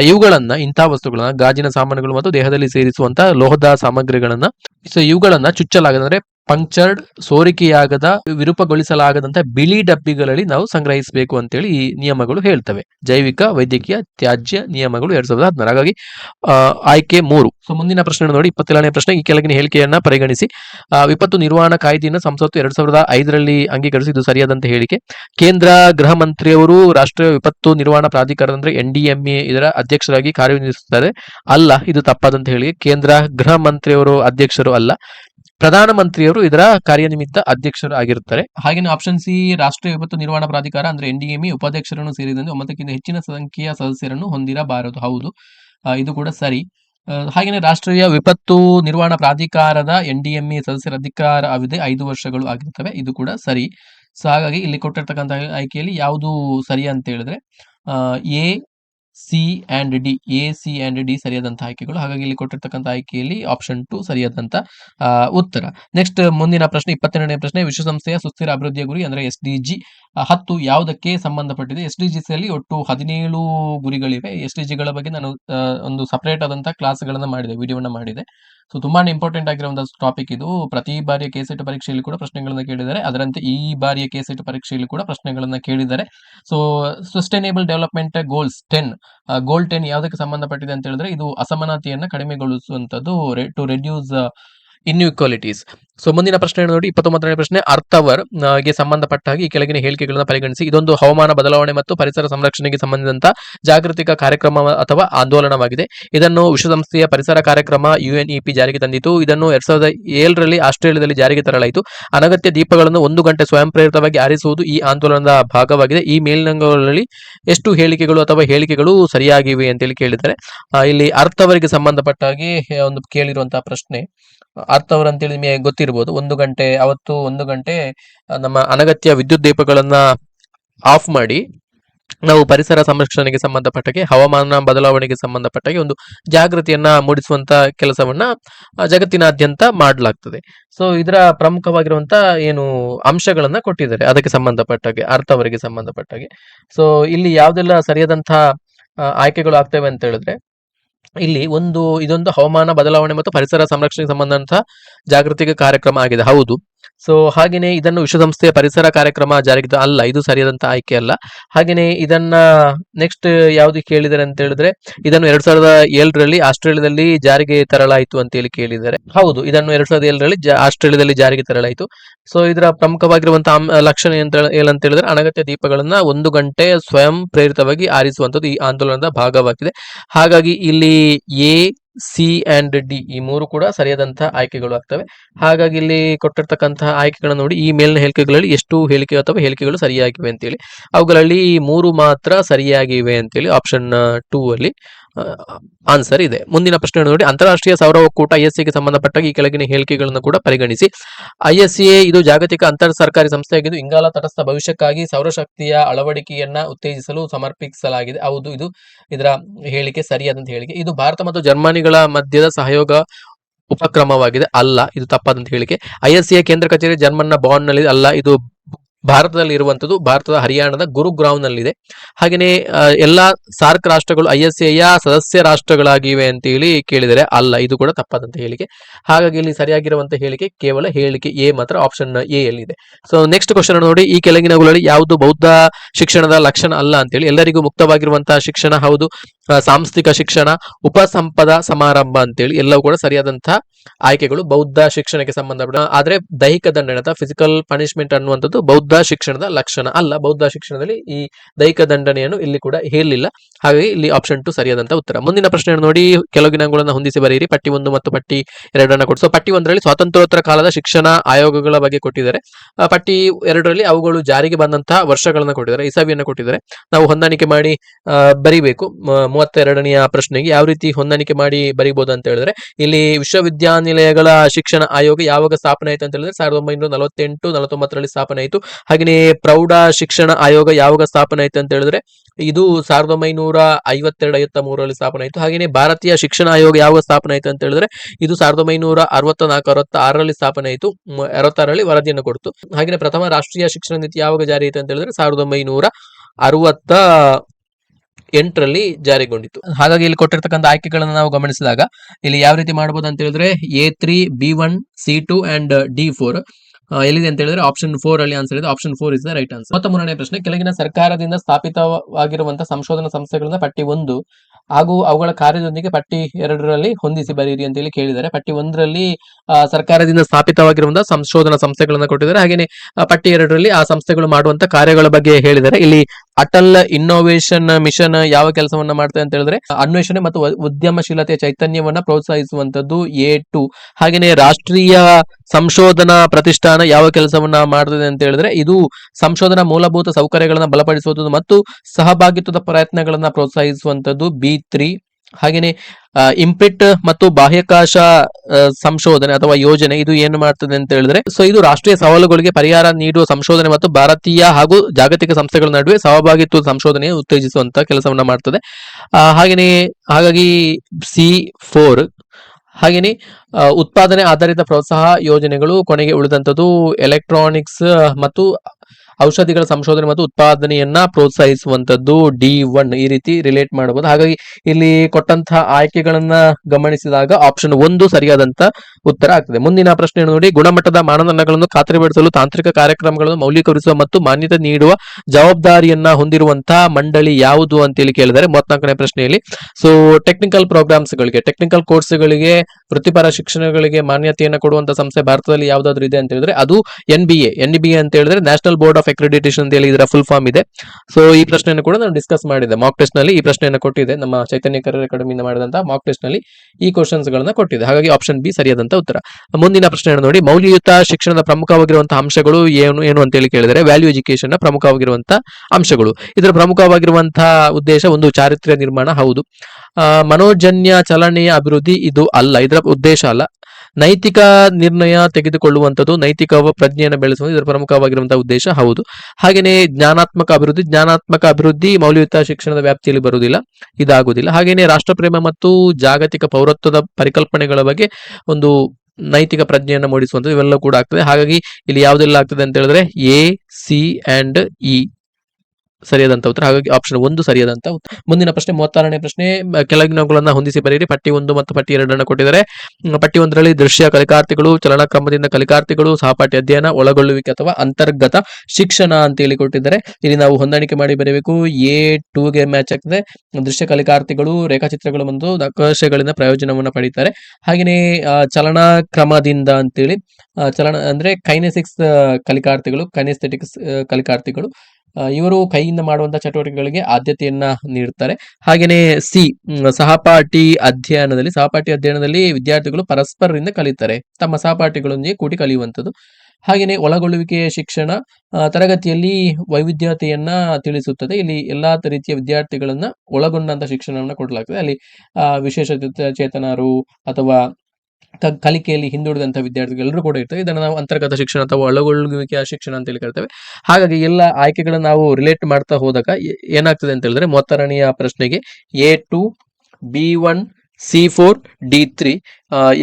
ಇವುಗಳನ್ನ ಇಂತಹ ವಸ್ತುಗಳನ್ನ, ಗಾಜಿನ ಸಾಮಾನುಗಳು ಮತ್ತು ದೇಹದಲ್ಲಿ ಸೇರಿಸುವಂತಹ ಲೋಹದ ಸಾಮಗ್ರಿಗಳನ್ನ ಸೊ ಇವುಗಳನ್ನ ಚುಚ್ಚಲಾಗದ ಅಂದ್ರೆ ಪಂಕ್ಚರ್ಡ್ ಸೋರಿಕೆಯಾಗದ ವಿರೂಪಗೊಳಿಸಲಾಗದಂತಹ ಬಿಳಿ ಡಬ್ಬಿಗಳಲ್ಲಿ ನಾವು ಸಂಗ್ರಹಿಸಬೇಕು ಅಂತೇಳಿ ಈ ನಿಯಮಗಳು ಹೇಳ್ತವೆ. ಜೈವಿಕ, ವೈದ್ಯಕೀಯ, ತ್ಯಾಜ್ಯ ನಿಯಮಗಳು ಎರಡ್ ಸಾವಿರದ ಹದಿನಾರು. ಹಾಗಾಗಿ ಆಯ್ಕೆ ಮೂರು. ಸೊ, ಮುಂದಿನ ಪ್ರಶ್ನೆ ನೋಡಿ. ಇಪ್ಪತ್ತೇಳನೇ ಪ್ರಶ್ನೆ, ಈ ಕೆಳಗಿನ ಹೇಳಿಕೆಯನ್ನ ಪರಿಗಣಿಸಿ. ವಿಪತ್ತು ನಿರ್ವಹಣಾ ಕಾಯ್ದೆಯನ್ನು ಸಂಸತ್ತು ಎರಡ್ ಸಾವಿರದ ಐದರಲ್ಲಿ ಅಂಗೀಕರಿಸಿ ಇದು ಸರಿಯಾದಂತ ಹೇಳಿಕೆ. ಕೇಂದ್ರ ಗೃಹ ಮಂತ್ರಿಯವರು ರಾಷ್ಟ್ರೀಯ ವಿಪತ್ತು ನಿರ್ವಹಣಾ ಪ್ರಾಧಿಕಾರ ಅಂದ್ರೆ ಎನ್ ಇದರ ಅಧ್ಯಕ್ಷರಾಗಿ ಕಾರ್ಯನಿರ್ವಹಿಸುತ್ತಾರೆ. ಅಲ್ಲ, ಇದು ತಪ್ಪಾದಂತ ಹೇಳಿಕೆ. ಕೇಂದ್ರ ಗೃಹ ಮಂತ್ರಿಯವರು ಅಧ್ಯಕ್ಷರು ಅಲ್ಲ. ಪ್ರಧಾನಮಂತ್ರಿಯವರು ಇದರ ಕಾರ್ಯನಿಮಿತ್ತ ಅಧ್ಯಕ್ಷರು ಆಗಿರುತ್ತಾರೆ ಹಾಗೆಯೇ ಆಪ್ಷನ್ ಸಿ ರಾಷ್ಟ್ರೀಯ ವಿಪತ್ತು ನಿರ್ವಹಣಾ ಪ್ರಾಧಿಕಾರ ಅಂದ್ರೆ ಎನ್ಡಿಎಂಇ ಉಪಾಧ್ಯಕ್ಷರನ್ನು ಸೇರಿದಂತೆ ಒಂಬತ್ತಕ್ಕಿಂತ ಹೆಚ್ಚಿನ ಸಂಖ್ಯೆಯ ಸದಸ್ಯರನ್ನು ಹೊಂದಿರಬಾರದು ಹೌದು. ಇದು ಕೂಡ ಸರಿ. ಹಾಗೆಯೇ ರಾಷ್ಟ್ರೀಯ ವಿಪತ್ತು ನಿರ್ವಹಣಾ ಪ್ರಾಧಿಕಾರದ ಎನ್ಡಿಎಂಇ ಸದಸ್ಯರ ಅಧಿಕಾರ ಅವಧಿ ಐದು ವರ್ಷಗಳು ಆಗಿರ್ತವೆ ಇದು ಕೂಡ ಸರಿ. ಸೊ, ಹಾಗಾಗಿ ಇಲ್ಲಿ ಕೊಟ್ಟಿರ್ತಕ್ಕಂಥ ಆಯ್ಕೆಯಲ್ಲಿ ಯಾವುದು ಸರಿ ಅಂತ ಹೇಳಿದ್ರೆ A C and D A C and D ಸರಿಯಾದಂತಹ ಆಯ್ಕೆಗಳು. ಹಾಗಾಗಿ ಇಲ್ಲಿ ಕೊಟ್ಟಿರ್ತಕ್ಕಂಥ ಆಯ್ಕೆಯಲ್ಲಿ ಆಪ್ಷನ್ ಟು ಸರಿಯಾದಂತ ಉತ್ತರ. ನೆಕ್ಸ್ಟ್ ಮುಂದಿನ ಪ್ರಶ್ನೆ, ಇಪ್ಪತ್ತೆರಡನೇ ಪ್ರಶ್ನೆ, ವಿಶ್ವಸಂಸ್ಥೆಯ ಸುಸ್ಥಿರ ಅಭಿವೃದ್ಧಿಯ ಗುರಿ ಅಂದ್ರೆ ಎಸ್ ಡಿ ಜಿ ಹತ್ತು ಯಾವುದಕ್ಕೆ ಸಂಬಂಧಪಟ್ಟಿದೆ? ಎಸ್ ಡಿ ಜಿಸಿಯಲ್ಲಿ ಒಟ್ಟು ಹದಿನೇಳು ಗುರಿಗಳಿವೆ. ಎಸ್ ಡಿ ಜಿಗಳ ಬಗ್ಗೆ ನಾನು ಒಂದು ಸಪರೇಟ್ ಆದಂತಹ ಕ್ಲಾಸ್ಗಳನ್ನು ಮಾಡಿದೆ ವಿಡಿಯೋವನ್ನ ಮಾಡಿದೆ. ಸೊ ತುಂಬಾ ಇಂಪಾರ್ಟೆಂಟ್ ಆಗಿರೋ ಒಂದು ಟಾಪಿಕ್ ಇದು. ಪ್ರತಿ ಬಾರಿಯ ಕೆಸೆಟ್ ಪರೀಕ್ಷೆಯಲ್ಲಿ ಕೂಡ ಪ್ರಶ್ನೆಗಳನ್ನ ಕೇಳಿದ್ದಾರೆ. ಅದರಂತೆ ಈ ಬಾರಿಯ ಕೆಸೆಟ್ ಪರೀಕ್ಷೆಯಲ್ಲಿ ಕೂಡ ಪ್ರಶ್ನೆಗಳನ್ನ ಕೇಳಿದ್ದಾರೆ. So sustainable development goals ten goal ten ಯಾವುದಕ್ಕೆ ಸಂಬಂಧಪಟ್ಟಿದೆ ಅಂತ ಹೇಳಿದ್ರೆ, ಇದು ಅಸಮಾನತೆಯನ್ನು ಕಡಿಮೆಗೊಳಿಸುವಂತದ್ದು ಟು ರೆಡ್ಯೂಸ್ ಇನ್ಇಕ್ವಾಲಿಟೀಸ್ ಸೊ ಮುಂದಿನ ಪ್ರಶ್ನೆ ನೋಡಿ, ಇಪ್ಪತ್ತೊಂಬತ್ತನೇ ಪ್ರಶ್ನೆ, ಅರ್ಥವರ್ಗೆ ಸಂಬಂಧಪಟ್ಟ ಹಾಗೆ ಈ ಕೆಳಗಿನ ಹೇಳಿಕೆಗಳನ್ನು ಪರಿಗಣಿಸಿ. ಇದೊಂದು ಹವಾಮಾನ ಬದಲಾವಣೆ ಮತ್ತು ಪರಿಸರ ಸಂರಕ್ಷಣೆಗೆ ಸಂಬಂಧಿಸಿದಂತ ಜಾಗೃತಿಕ ಕಾರ್ಯಕ್ರಮ ಅಥವಾ ಆಂದೋಲನವಾಗಿದೆ. ಇದನ್ನು ವಿಶ್ವಸಂಸ್ಥೆಯ ಪರಿಸರ ಕಾರ್ಯಕ್ರಮ, ಯುಎನ್ಇಪಿ ಜಾರಿಗೆ ತಂದಿತು ಇದನ್ನು ಎರಡ್ ಸಾವಿರದ ಏಳರಲ್ಲಿ ಆಸ್ಟ್ರೇಲಿಯಾದಲ್ಲಿ ಜಾರಿಗೆ ತರಲಾಯಿತು. ಅನಗತ್ಯ ದೀಪಗಳನ್ನು ಒಂದು ಗಂಟೆ ಸ್ವಯಂ ಪ್ರೇರಿತವಾಗಿ ಆರಿಸುವುದು ಈ ಆಂದೋಲನದ ಭಾಗವಾಗಿದೆ. ಈ ಮೇಲಿನಗಳಲ್ಲಿ ಎಷ್ಟು ಹೇಳಿಕೆಗಳು ಅಥವಾ ಹೇಳಿಕೆಗಳು ಸರಿಯಾಗಿವೆ ಅಂತೇಳಿ ಕೇಳಿದ್ದಾರೆ. ಇಲ್ಲಿ ಅರ್ಥವರಿಗೆ ಸಂಬಂಧಪಟ್ಟ ಹಾಗೆ ಒಂದು ಕೇಳಿರುವಂತಹ ಪ್ರಶ್ನೆ. ಅರ್ಥವರ್ ಅಂತೇಳಿ ನಿಮಗೆ ಗೊತ್ತಿರ್ಬೋದು ಒಂದು ಗಂಟೆ, ಅವತ್ತು ಒಂದು ಗಂಟೆ ನಮ್ಮ ಅನಗತ್ಯ ವಿದ್ಯುತ್ ದೀಪಗಳನ್ನ ಆಫ್ ಮಾಡಿ ನಾವು ಪರಿಸರ ಸಂರಕ್ಷಣೆಗೆ ಸಂಬಂಧಪಟ್ಟಾಗೆ, ಹವಾಮಾನ ಬದಲಾವಣೆಗೆ ಸಂಬಂಧಪಟ್ಟಾಗೆ ಒಂದು ಜಾಗೃತಿಯನ್ನ ಮೂಡಿಸುವಂತ ಕೆಲಸವನ್ನ ಜಗತ್ತಿನಾದ್ಯಂತ ಮಾಡಲಾಗ್ತದೆ. ಸೊ ಇದರ ಪ್ರಮುಖವಾಗಿರುವಂತ ಏನು ಅಂಶಗಳನ್ನ ಕೊಟ್ಟಿದ್ದಾರೆ. ಅದಕ್ಕೆ ಸಂಬಂಧಪಟ್ಟಾಗೆ, ಅರ್ಥವರಿಗೆ ಸಂಬಂಧಪಟ್ಟಾಗೆ. ಸೊ ಇಲ್ಲಿ ಯಾವ್ದೆಲ್ಲ ಸರಿಯಾದಂತಹ ಆಯ್ಕೆಗಳು ಆಗ್ತವೆ ಅಂತ ಹೇಳಿದ್ರೆ ಇಲ್ಲಿ ಒಂದು ಇದೊಂದು ಹವಾಮಾನ ಬದಲಾವಣೆ ಮತ್ತು ಪರಿಸರ ಸಂರಕ್ಷಣೆಗೆ ಸಂಬಂಧಂತಹ ಜಾಗೃತಿಕ ಕಾರ್ಯಕ್ರಮ ಆಗಿದೆ. ಹೌದು. ಸೊ ಹಾಗೆಯೇ ಇದನ್ನು ವಿಶ್ವಸಂಸ್ಥೆಯ ಪರಿಸರ ಕಾರ್ಯಕ್ರಮ ಜಾರಿಗೆ ಅಲ್ಲ, ಇದು ಸರಿಯಾದಂತಹ ಆಯ್ಕೆ ಅಲ್ಲ. ಹಾಗೆಯೇ ಇದನ್ನ ನೆಕ್ಸ್ಟ್ ಯಾವ್ದು ಕೇಳಿದ್ದಾರೆ ಅಂತ ಹೇಳಿದ್ರೆ, ಇದನ್ನು ಎರಡ್ ಸಾವಿರದ ಏಳರಲ್ಲಿ ಆಸ್ಟ್ರೇಲಿಯಾದಲ್ಲಿ ಜಾರಿಗೆ ತರಲಾಯಿತು ಅಂತ ಹೇಳಿ ಕೇಳಿದ್ದಾರೆ. ಹೌದು, ಇದನ್ನು ಎರಡ್ ಸಾವಿರದ ಏಳರಲ್ಲಿ ಆಸ್ಟ್ರೇಲಿಯಾದಲ್ಲಿ ಜಾರಿಗೆ ತರಲಾಯಿತು. ಸೊ ಇದರ ಪ್ರಮುಖವಾಗಿರುವಂತಹ ಲಕ್ಷಣ ಅಂತ ಹೇಳಿದ್ರೆ, ಅನಗತ್ಯ ದೀಪಗಳನ್ನ ಒಂದು ಗಂಟೆ ಸ್ವಯಂ ಪ್ರೇರಿತವಾಗಿ ಆರಿಸುವಂತದ್ದು ಈ ಆಂದೋಲನದ ಭಾಗವಾಗಿದೆ. ಹಾಗಾಗಿ ಇಲ್ಲಿ ಎ ಸಿ ಅಂಡ್ ಡಿ ಈ ಮೂರು ಕೂಡ ಸರಿಯಾದಂತಹ ಆಯ್ಕೆಗಳು ಆಗ್ತವೆ. ಹಾಗಾಗಿ ಇಲ್ಲಿ ಕೊಟ್ಟಿರ್ತಕ್ಕಂತಹ ಆಯ್ಕೆಗಳನ್ನು ನೋಡಿ, ಈ ಮೇಲಿನ ಹೇಳಿಕೆಗಳಲ್ಲಿ ಎಷ್ಟು ಹೇಳಿಕೆ ಅಥವಾ ಹೇಳಿಕೆಗಳು ಸರಿಯಾಗಿವೆ ಅಂತೇಳಿ. ಅವುಗಳಲ್ಲಿ ಮೂರು ಮಾತ್ರ ಸರಿಯಾಗಿವೆ ಅಂತೇಳಿ ಆಪ್ಷನ್ ಟೂ ಅಲ್ಲಿ. ಆನ್ಸರ್ ಇದೆ. ಮುಂದಿನ ಪ್ರಶ್ನೆ ನೋಡಿ ಅಂತಾರಾಷ್ಟ್ರೀಯ ಸೌರ ಒಕ್ಕೂಟ ಐಎಸ್ಸಿಗೆ ಸಂಬಂಧಪಟ್ಟ ಈ ಕೆಳಗಿನ ಹೇಳಿಕೆಗಳನ್ನು ಕೂಡ ಪರಿಗಣಿಸಿ. ಐಎಸ್ಸಿಎ ಇದು ಜಾಗತಿಕ ಅಂತರ್ ಸರ್ಕಾರಿ ಸಂಸ್ಥೆಯಾಗಿದ್ದು, ಇಂಗಾಲ ತಟಸ್ಥ ಭವಿಷ್ಯಕ್ಕಾಗಿ ಸೌರಶಕ್ತಿಯ ಅಳವಡಿಕೆಯನ್ನ ಉತ್ತೇಜಿಸಲು ಸಮರ್ಪಿಸಲಾಗಿದೆ. ಹೌದು, ಇದು ಇದರ ಹೇಳಿಕೆ, ಸರಿಯಾದಂತ ಹೇಳಿಕೆ. ಇದು ಭಾರತ ಮತ್ತು ಜರ್ಮನಿಗಳ ಮಧ್ಯದ ಸಹಯೋಗ ಉಪಕ್ರಮವಾಗಿದೆ. ಅಲ್ಲ, ಇದು ತಪ್ಪಾದಂತ ಹೇಳಿಕೆ. ಐಎಸ್ಸಿಎ ಕೇಂದ್ರ ಕಚೇರಿ ಜರ್ಮನ್ನ ಬಾಂಡ್ನಲ್ಲಿ ಅಲ್ಲ, ಇದು ಭಾರತದಲ್ಲಿ ಇರುವಂತದ್ದು ಭಾರತದ ಹರಿಯಾಣದ ಗುರುಗ್ರಾಮ್ನಲ್ಲಿದೆ. ಹಾಗೆಯೇ ಎಲ್ಲಾ ಸಾರ್ಕ್ ರಾಷ್ಟ್ರಗಳು ಐಎಸ್ಎಯ ಸದಸ್ಯ ರಾಷ್ಟ್ರಗಳಾಗಿವೆ ಅಂತ ಹೇಳಿ ಕೇಳಿದರೆ ಅಲ್ಲ, ಇದು ಕೂಡ ತಪ್ಪಾದಂತ ಹೇಳಿಕೆ. ಹಾಗಾಗಿ ಇಲ್ಲಿ ಸರಿಯಾಗಿರುವಂತಹ ಹೇಳಿಕೆ ಕೇವಲ ಹೇಳಿಕೆ ಎ ಮಾತ್ರ, ಆಪ್ಷನ್ ಎ ಎಲ್ಲಿದೆ ಸೊ ನೆಕ್ಸ್ಟ್ ಕ್ವಶನ್ ನೋಡಿ. ಈ ಕೆಳಗಿನವುಗಳಲ್ಲಿ ಯಾವುದು ಬೌದ್ಧ ಶಿಕ್ಷಣದ ಲಕ್ಷಣ ಅಲ್ಲ ಅಂತೇಳಿ ಎಲ್ಲರಿಗೂ ಮುಕ್ತವಾಗಿರುವಂತಹ ಶಿಕ್ಷಣ ಹೌದು. ಸಾಂಸ್ಥಿಕ ಶಿಕ್ಷಣ, ಉಪಸಂಪದ ಸಮಾರಂಭ ಅಂತೇಳಿ ಎಲ್ಲವೂ ಕೂಡ ಸರಿಯಾದಂತಹ ಆಯ್ಕೆಗಳು ಬೌದ್ಧ ಶಿಕ್ಷಣಕ್ಕೆ ಸಂಬಂಧಪಟ್ಟ. ಆದ್ರೆ ದೈಹಿಕ ದಂಡನೆ ಅಥವಾ ಫಿಸಿಕಲ್ ಪನಿಷ್ಮೆಂಟ್ ಅನ್ನುವಂಥದ್ದು ಬೌದ್ಧ ಶಿಕ್ಷಣದ ಲಕ್ಷಣ ಅಲ್ಲ. ಬೌದ್ಧ ಶಿಕ್ಷಣದಲ್ಲಿ ಈ ದೈಹಿಕ ದಂಡನೆಯನ್ನು ಇಲ್ಲಿ ಕೂಡ ಹೇಳಿಲ್ಲ ಹಾಗಾಗಿ ಇಲ್ಲಿ ಆಪ್ಷನ್ ಟು ಸರಿಯಾದಂತಹ ಉತ್ತರ. ಮುಂದಿನ ಪ್ರಶ್ನೆಯನ್ನು ನೋಡಿ. ಕೆಲವು ಹೊಂದಿಸಿ ಬರೆಯಿರಿ. ಪಟ್ಟಿ ಒಂದು ಮತ್ತು ಪಟ್ಟಿ ಎರಡನ್ನ ಕೊಡಿಸುವ ಪಟ್ಟಿ ಒಂದರಲ್ಲಿ ಸ್ವಾತಂತ್ರ್ಯೋತ್ತರ ಕಾಲದ ಶಿಕ್ಷಣ ಆಯೋಗಗಳ ಬಗ್ಗೆ ಕೊಟ್ಟಿದ್ದಾರೆ. ಪಟ್ಟಿ ಎರಡರಲ್ಲಿ ಅವುಗಳು ಜಾರಿಗೆ ಬಂದಂತಹ ವರ್ಷಗಳನ್ನು ಕೊಟ್ಟಿದ್ದಾರೆ. ಇಸವಿಯನ್ನು ಕೊಟ್ಟಿದ್ದಾರೆ. ನಾವು ಹೊಂದಾಣಿಕೆ ಮಾಡಿ ಬರಿಬೇಕು. ಮೂವತ್ತೆರಡನೆಯ ಪ್ರಶ್ನೆಗೆ ಯಾವ ರೀತಿ ಹೊಂದಾಣಿಕೆ ಮಾಡಿ ಬರಿಬಹುದು ಅಂತ ಹೇಳಿದ್ರೆ, ಇಲ್ಲಿ ವಿಶ್ವವಿದ್ಯಾನಿಲಯಗಳ ಶಿಕ್ಷಣ ಆಯೋಗ ಯಾವಾಗ ಸ್ಥಾಪನೆ ಆಯಿತು ಅಂತ ಹೇಳಿದ್ರೆ, ಸಾವಿರದ ಒಂಬೈನೂರ ನಲವತ್ತೆಂಟು ನಲವತ್ತೊಂಬತ್ತರಲ್ಲಿ ಸ್ಥಾಪನೆ ಆಯಿತು. ಹಾಗೆಯೇ ಪ್ರೌಢ ಶಿಕ್ಷಣ ಆಯೋಗ ಯಾವಾಗ ಸ್ಥಾಪನೆ ಆಯ್ತು ಅಂತ ಹೇಳಿದ್ರೆ, ಇದು ಸಾವಿರದ ಒಂಬೈನೂರ ಐವತ್ತೆರಡು ಐವತ್ತ ಮೂರರಲ್ಲಿ ಸ್ಥಾಪನೆ ಆಯಿತು. ಹಾಗೆಯೇ ಭಾರತೀಯ ಶಿಕ್ಷಣ ಆಯೋಗ ಯಾವಾಗ ಸ್ಥಾಪನೆ ಆಯಿತು ಅಂತ ಹೇಳಿದ್ರೆ, ಇದು ಸಾವಿರದ ಒಂಬೈನೂರ ಅರವತ್ತ ನಾಲ್ಕು ಅರವತ್ತ ಆರರಲ್ಲಿ ಸ್ಥಾಪನೆ ಆಯಿತು. ಅರವತ್ತಾರರಲ್ಲಿ ವರದಿಯನ್ನು ಕೊಡ್ತು. ಹಾಗೆಯೇ ಪ್ರಥಮ ರಾಷ್ಟ್ರೀಯ ಶಿಕ್ಷಣ ನೀತಿ ಯಾವಾಗ ಜಾರಿ ಆಯಿತು ಅಂತ ಹೇಳಿದ್ರೆ, ಸಾವಿರದ ಒಂಬೈನೂರ ಅರವತ್ತ ಎಂಟರಲ್ಲಿ ಜಾರಿಗೊಂಡಿತು ಹಾಗಾಗಿ ಇಲ್ಲಿ ಕೊಟ್ಟಿರ್ತಕ್ಕಂಥ ಆಯ್ಕೆಗಳನ್ನು ನಾವು ಗಮನಿಸಿದಾಗ, ಇಲ್ಲಿ ಯಾವ ರೀತಿ ಮಾಡಬಹುದು ಅಂತ ಹೇಳಿದ್ರೆ, A three, B one, C two, and D four. ಎಲ್ಲಿದೆ ಅಂತ ಹೇಳಿದ್ರೆ ಆಪ್ಷನ್ ಫೋರ್ ಅಲ್ಲಿ ಆನ್ಸರ್ ಇದೆ. Option four is the right answer ಮತ್ತ ಮೂರನೇ ಪ್ರಶ್ನೆ ಕೆಳಗಿನ ಸರ್ಕಾರದಿಂದ ಸ್ಥಾಪಿತವಾಗಿರುವಂತಹ ಸಂಶೋಧನಾ ಸಂಸ್ಥೆಗಳನ್ನ ಪಟ್ಟಿ ಒಂದು ಹಾಗೂ ಅವುಗಳ ಕಾರ್ಯದೊಂದಿಗೆ ಪಟ್ಟಿ ಎರಡರಲ್ಲಿ ಹೊಂದಿಸಿ ಬರೆಯಿರಿ ಅಂತ ಹೇಳಿ ಕೇಳಿದ್ದಾರೆ. ಪಟ್ಟಿ ಒಂದರಲ್ಲಿ ಸರ್ಕಾರದಿಂದ ಸ್ಥಾಪಿತವಾಗಿರುವಂತಹ ಸಂಶೋಧನಾ ಸಂಸ್ಥೆಗಳನ್ನ ಕೊಟ್ಟಿದ್ದಾರೆ. ಹಾಗೇನೆ ಆ, ಪಟ್ಟಿ ಎರಡರಲ್ಲಿ ಆ ಸಂಸ್ಥೆಗಳು ಮಾಡುವಂತಹ ಕಾರ್ಯಗಳ ಬಗ್ಗೆ ಹೇಳಿದ್ದಾರೆ. ಇಲ್ಲಿ ಅಟಲ್ ಇನ್ನೋವೇಷನ್ ಮಿಷನ್ ಯಾವ ಕೆಲಸವನ್ನ ಮಾಡ್ತದೆ ಅಂತ ಹೇಳಿದ್ರೆ, ಅನ್ವೇಷಣೆ ಮತ್ತು ಉದ್ಯಮಶೀಲತೆಯ ಚೈತನ್ಯವನ್ನ ಪ್ರೋತ್ಸಾಹಿಸುವಂತದ್ದು ಎ ಟು. ಹಾಗೇನೆ ರಾಷ್ಟ್ರೀಯ ಸಂಶೋಧನಾ ಪ್ರತಿಷ್ಠಾನ ಯಾವ ಕೆಲಸವನ್ನ ಮಾಡ್ತದೆ ಅಂತ ಹೇಳಿದ್ರೆ, ಇದು ಸಂಶೋಧನಾ ಮೂಲಭೂತ ಸೌಕರ್ಯಗಳನ್ನ ಬಲಪಡಿಸುವುದು ಮತ್ತು ಸಹಭಾಗಿತ್ವದ ಪ್ರಯತ್ನಗಳನ್ನ ಪ್ರೋತ್ಸಾಹಿಸುವಂತದ್ದು ಬಿ ತ್ರೀ. ಹಾಗೇನೆ ಇಂಪಿಟ್ ಮತ್ತು ಬಾಹ್ಯಾಕಾಶ ಸಂಶೋಧನೆ ಅಥವಾ ಯೋಜನೆ ಇದು ಏನು ಮಾಡ್ತದೆ ಅಂತ ಹೇಳಿದ್ರೆ, ಸೊ ಇದು ರಾಷ್ಟ್ರೀಯ ಸವಾಲುಗಳಿಗೆ ಪರಿಹಾರ ನೀಡುವ ಸಂಶೋಧನೆ ಮತ್ತು ಭಾರತೀಯ ಹಾಗೂ ಜಾಗತಿಕ ಸಂಸ್ಥೆಗಳ ನಡುವೆ ಸಹಭಾಗಿತ್ವ ಸಂಶೋಧನೆ ಉತ್ತೇಜಿಸುವಂತ ಕೆಲಸವನ್ನ ಮಾಡ್ತದೆ. ಹಾಗೇನೆ, ಹಾಗಾಗಿ ಸಿ ಫೋರ್, ಹಾಗೇನೆ ಉತ್ಪಾದನೆ ಆಧಾರಿತ ಪ್ರೋತ್ಸಾಹ ಯೋಜನೆಗಳು ಕೊನೆಗೆ ಉಳಿದಂಥದ್ದು ಎಲೆಕ್ಟ್ರಾನಿಕ್ಸ್ ಮತ್ತು ಔಷಧಿಗಳ ಸಂಶೋಧನೆ ಮತ್ತು ಉತ್ಪಾದನೆಯನ್ನ ಪ್ರೋತ್ಸಾಹಿಸುವಂತದ್ದು ಡಿ ಒನ್ ಈ ರೀತಿ ರಿಲೇಟ್ ಮಾಡಬಹುದು. ಹಾಗಾಗಿ ಇಲ್ಲಿ ಕೊಟ್ಟಂತಹ ಆಯ್ಕೆಗಳನ್ನ ಗಮನಿಸಿದಾಗ ಆಪ್ಷನ್ ಒಂದು ಸರಿಯಾದಂತ ಉತ್ತರ ಆಗ್ತದೆ. ಮುಂದಿನ ಪ್ರಶ್ನೆ ನೋಡಿ, ಗುಣಮಟ್ಟದ ಮಾನದಂಡಗಳನ್ನು ಖಾತ್ರಿಪಡಿಸಲು ತಾಂತ್ರಿಕ ಕಾರ್ಯಕ್ರಮಗಳನ್ನು ಮೌಲ್ಯೀಕರಿಸುವ ಮತ್ತು ಮಾನ್ಯತೆ ನೀಡುವ ಜವಾಬ್ದಾರಿಯನ್ನ ಹೊಂದಿರುವಂತಹ ಮಂಡಳಿ ಯಾವುದು ಅಂತ ಹೇಳಿ ಕೇಳಿದರೆ ಮೂವತ್ನಾಲ್ಕನೇ ಪ್ರಶ್ನೆಯಲ್ಲಿ. ಸೊ ಟೆಕ್ನಿಕಲ್ ಪ್ರೋಗ್ರಾಮ್ಸ್ ಗಳಿಗೆ ಟೆಕ್ನಿಕಲ್ ಕೋರ್ಸ್ ಗಳಿಗೆ, ವೃತ್ತಿಪರ ಶಿಕ್ಷಣಗಳಿಗೆ ಮಾನ್ಯತೆಯನ್ನು ಕೊಡುವಂತ ಸಂಸ್ಥೆ ಭಾರತದಲ್ಲಿ ಯಾವ್ದಾದ್ರು ಇದೆ ಅಂತ ಹೇಳಿದ್ರೆ ಅದು N B N B A ಅಂತ ಹೇಳಿದ್ರೆ ನ್ಯಾಷನಲ್ ಬೋರ್ಡ್ ಆಫ್ ಅಕ್ರೆಡಿಟೇಷನ್ ಅಂತ ಹೇಳಿ ಇದರ ಫುಲ್ ಫಾರ್ಮ್ ಇದೆ. ಸೊ ಈ ಪ್ರಶ್ನೆಯನ್ನು ಕೂಡ ನಾನು ಡಿಸ್ಕಸ್ ಮಾಡಿದೆ. ಮಾಕ್ ಟೆಸ್ಟ್ನಲ್ಲಿ ಈ ಪ್ರಶ್ನೆಯನ್ನು ಕೊಟ್ಟಿದೆ. ನಮ್ಮ ಚೈತನ್ಯ ಕರಿಯರ್ ಅಕಾಡೆಮಿಯಿಂದ ಮಾಡಿದಂತಹ ಮಾಕ್ ಟೆಸ್ಟ್ನಲ್ಲಿ ಈ ಕ್ವಶನ್ಸ್ ಗಳನ್ನ ಕೊಟ್ಟಿದೆ. ಹಾಗಾಗಿ ಆಪ್ಷನ್ ಬಿ ಸರಿಯಾದಂತ ಉತ್ತರ. ಮುಂದಿನ ಪ್ರಶ್ನೆಯನ್ನು ನೋಡಿ. ಮೌಲ್ಯಯುತ ಶಿಕ್ಷಣದ ಪ್ರಮುಖವಾಗಿರುವಂತಹ ಅಂಶಗಳು ಏನು ಏನು ಅಂತ ಹೇಳಿ ಕೇಳಿದರೆ ವ್ಯಾಲ್ಯೂ ಎಜುಕೇಶನ್ನ ಪ್ರಮುಖವಾಗಿರುವಂತಹ ಅಂಶಗಳು. ಇದರ ಪ್ರಮುಖವಾಗಿರುವಂತಹ ಉದ್ದೇಶ ಒಂದು ಚಾರಿತ್ರ್ಯ ನಿರ್ಮಾಣ. ಹೌದು. ಮನೋಜನ್ಯ ಚಲನೆಯ ಅಭಿವೃದ್ಧಿ ಇದು ಅಲ್ಲ. ಇದರ ಉದ್ದೇಶ ಅಲ್ಲ. ನೈತಿಕ ನಿರ್ಣಯ ತೆಗೆದುಕೊಳ್ಳುವಂಥದ್ದು, ನೈತಿಕ ಪ್ರಜ್ಞೆಯನ್ನು ಬೆಳೆಸುವುದು ಇದರ ಪ್ರಮುಖವಾಗಿರುವಂತಹ ಉದ್ದೇಶ. ಹೌದು. ಹಾಗೆಯೇ ಜ್ಞಾನಾತ್ಮಕ ಅಭಿವೃದ್ಧಿ ಜ್ಞಾನಾತ್ಮಕ ಅಭಿವೃದ್ಧಿ ಮೌಲ್ಯಯುತ ಶಿಕ್ಷಣದ ವ್ಯಾಪ್ತಿಯಲ್ಲಿ ಬರುವುದಿಲ್ಲ, ಇದಾಗುವುದಿಲ್ಲ. ಹಾಗೆಯೇ ರಾಷ್ಟ್ರಪ್ರೇಮ ಮತ್ತು ಜಾಗತಿಕ ಪೌರತ್ವದ ಪರಿಕಲ್ಪನೆಗಳ ಬಗ್ಗೆ ಒಂದು ನೈತಿಕ ಪ್ರಜ್ಞೆಯನ್ನು ಮೂಡಿಸುವಂಥದ್ದು ಇವೆಲ್ಲ ಕೂಡ ಆಗ್ತದೆ. ಹಾಗಾಗಿ ಇಲ್ಲಿ ಯಾವುದೆಲ್ಲ ಆಗ್ತದೆ ಅಂತ ಹೇಳಿದ್ರೆ, ಎ, ಸಿ, ಅಂಡ್, ಇ. ಸರಿಯಾದಂತ ಉತ್ತರ. ಹಾಗಾಗಿ ಆಪ್ಷನ್ ಒಂದು ಸರಿಯಾದಂತ ಮುಂದಿನ ಪ್ರಶ್ನೆ, ಮೂವತ್ತಾರನೇ ಪ್ರಶ್ನೆ ಕೆಳಗಿನವುಗಳನ್ನ ಹೊಂದಿಸಿ ಬರೆಯಿರಿ. ಪಟ್ಟಿ ಒಂದು ಮತ್ತು ಪಟ್ಟಿ ಎರಡನ್ನು ಕೊಟ್ಟಿದ್ದಾರೆ. ಪಟ್ಟಿ ಒಂದರಲ್ಲಿ ದೃಶ್ಯ ಕಲಿಕಾರ್ಥಿಗಳು, ಚಲನಕ್ರಮದಿಂದ ಕಲಿಕಾರ್ಥಿಗಳು, ಸಹಪಾಠಿ ಅಧ್ಯಯನ, ಒಳಗೊಳ್ಳುವಿಕೆ ಅಥವಾ ಅಂತರ್ಗತ ಶಿಕ್ಷಣ ಅಂತ ಹೇಳಿ ಕೊಟ್ಟಿದ್ದಾರೆ. ಇಲ್ಲಿ ನಾವು ಹೊಂದಾಣಿಕೆ ಮಾಡಿ ಬರೀಬೇಕು. ಎ ಟೂಗೆ ಮ್ಯಾಚ್ ಆಗ್ತದೆ. ದೃಶ್ಯ ಕಲಿಕಾರ್ಥಿಗಳು, ರೇಖಾಚಿತ್ರಗಳು ಮತ್ತು ನಕಾಶೆಗಳಿಂದ ಪ್ರಯೋಜನವನ್ನು ಪಡೀತಾರೆ. ಹಾಗೆಯೇ ಚಲನಕ್ರಮದಿಂದ ಚಲನ ಕ್ರಮದಿಂದ ಅಂತೇಳಿ ಚಲನ ಅಂದ್ರೆ ಕೈನೆಸಿಕ್ಸ್ ಕಲಿಕಾರ್ಥಿಗಳು, ಕೈನೆಸ್ಥೆಟಿಕ್ಸ್ ಕಲಿಕಾರ್ಥಿಗಳು ಇವರು ಕೈಯಿಂದ ಮಾಡುವಂತಹ ಚಟುವಟಿಕೆಗಳಿಗೆ ಆದ್ಯತೆಯನ್ನ ನೀಡುತ್ತಾರೆ ಹಾಗೇನೆ ಸಿ ಸಹಪಾಠಿ ಅಧ್ಯಯನದಲ್ಲಿ ಸಹಪಾಠಿ ಅಧ್ಯಯನದಲ್ಲಿ ವಿದ್ಯಾರ್ಥಿಗಳು ಪರಸ್ಪರರಿಂದ ಕಲಿತಾರೆ. ತಮ್ಮ ಸಹಪಾಠಿಗಳೊಂದಿಗೆ ಕೂಡಿ ಕಲಿಯುವಂಥದ್ದು. ಹಾಗೆಯೇ ಒಳಗೊಳ್ಳುವಿಕೆಯ ಶಿಕ್ಷಣ ತರಗತಿಯಲ್ಲಿ ವೈವಿಧ್ಯತೆಯನ್ನ ತಿಳಿಸುತ್ತದೆ. ಇಲ್ಲಿ ಎಲ್ಲಾ ರೀತಿಯ ವಿದ್ಯಾರ್ಥಿಗಳನ್ನ ಒಳಗೊಂಡಂತ ಶಿಕ್ಷಣವನ್ನು ಕೊಡಲಾಗ್ತದೆ. ಅಲ್ಲಿ ವಿಶೇಷ ಚೇತ- ಚೇತನರು ಅಥವಾ ಕಲಿಕೆಯಲ್ಲಿ ಹಿಂದುಳಿದಂಥ ವಿದ್ಯಾರ್ಥಿಗಳೆಲ್ಲರೂ ಕೂಡ ಇರ್ತವೆ ಇದನ್ನು ನಾವು ಅಂತರ್ಗತ ಶಿಕ್ಷಣ ಅಥವಾ ಒಳಗೊಳ್ಳುವಿಕೆಯ ಶಿಕ್ಷಣ ಅಂತ ಹೇಳಿ ಕರಿತೇವೆ. ಹಾಗಾಗಿ ಎಲ್ಲ ಆಯ್ಕೆಗಳನ್ನು ನಾವು ರಿಲೇಟ್ ಮಾಡ್ತಾ ಹೋದಾಗ ಏನಾಗ್ತದೆ ಅಂತ ಹೇಳಿದ್ರೆ ಮೊತ್ತರಣಿಯ ಪ್ರಶ್ನೆಗೆ A two B one C four D three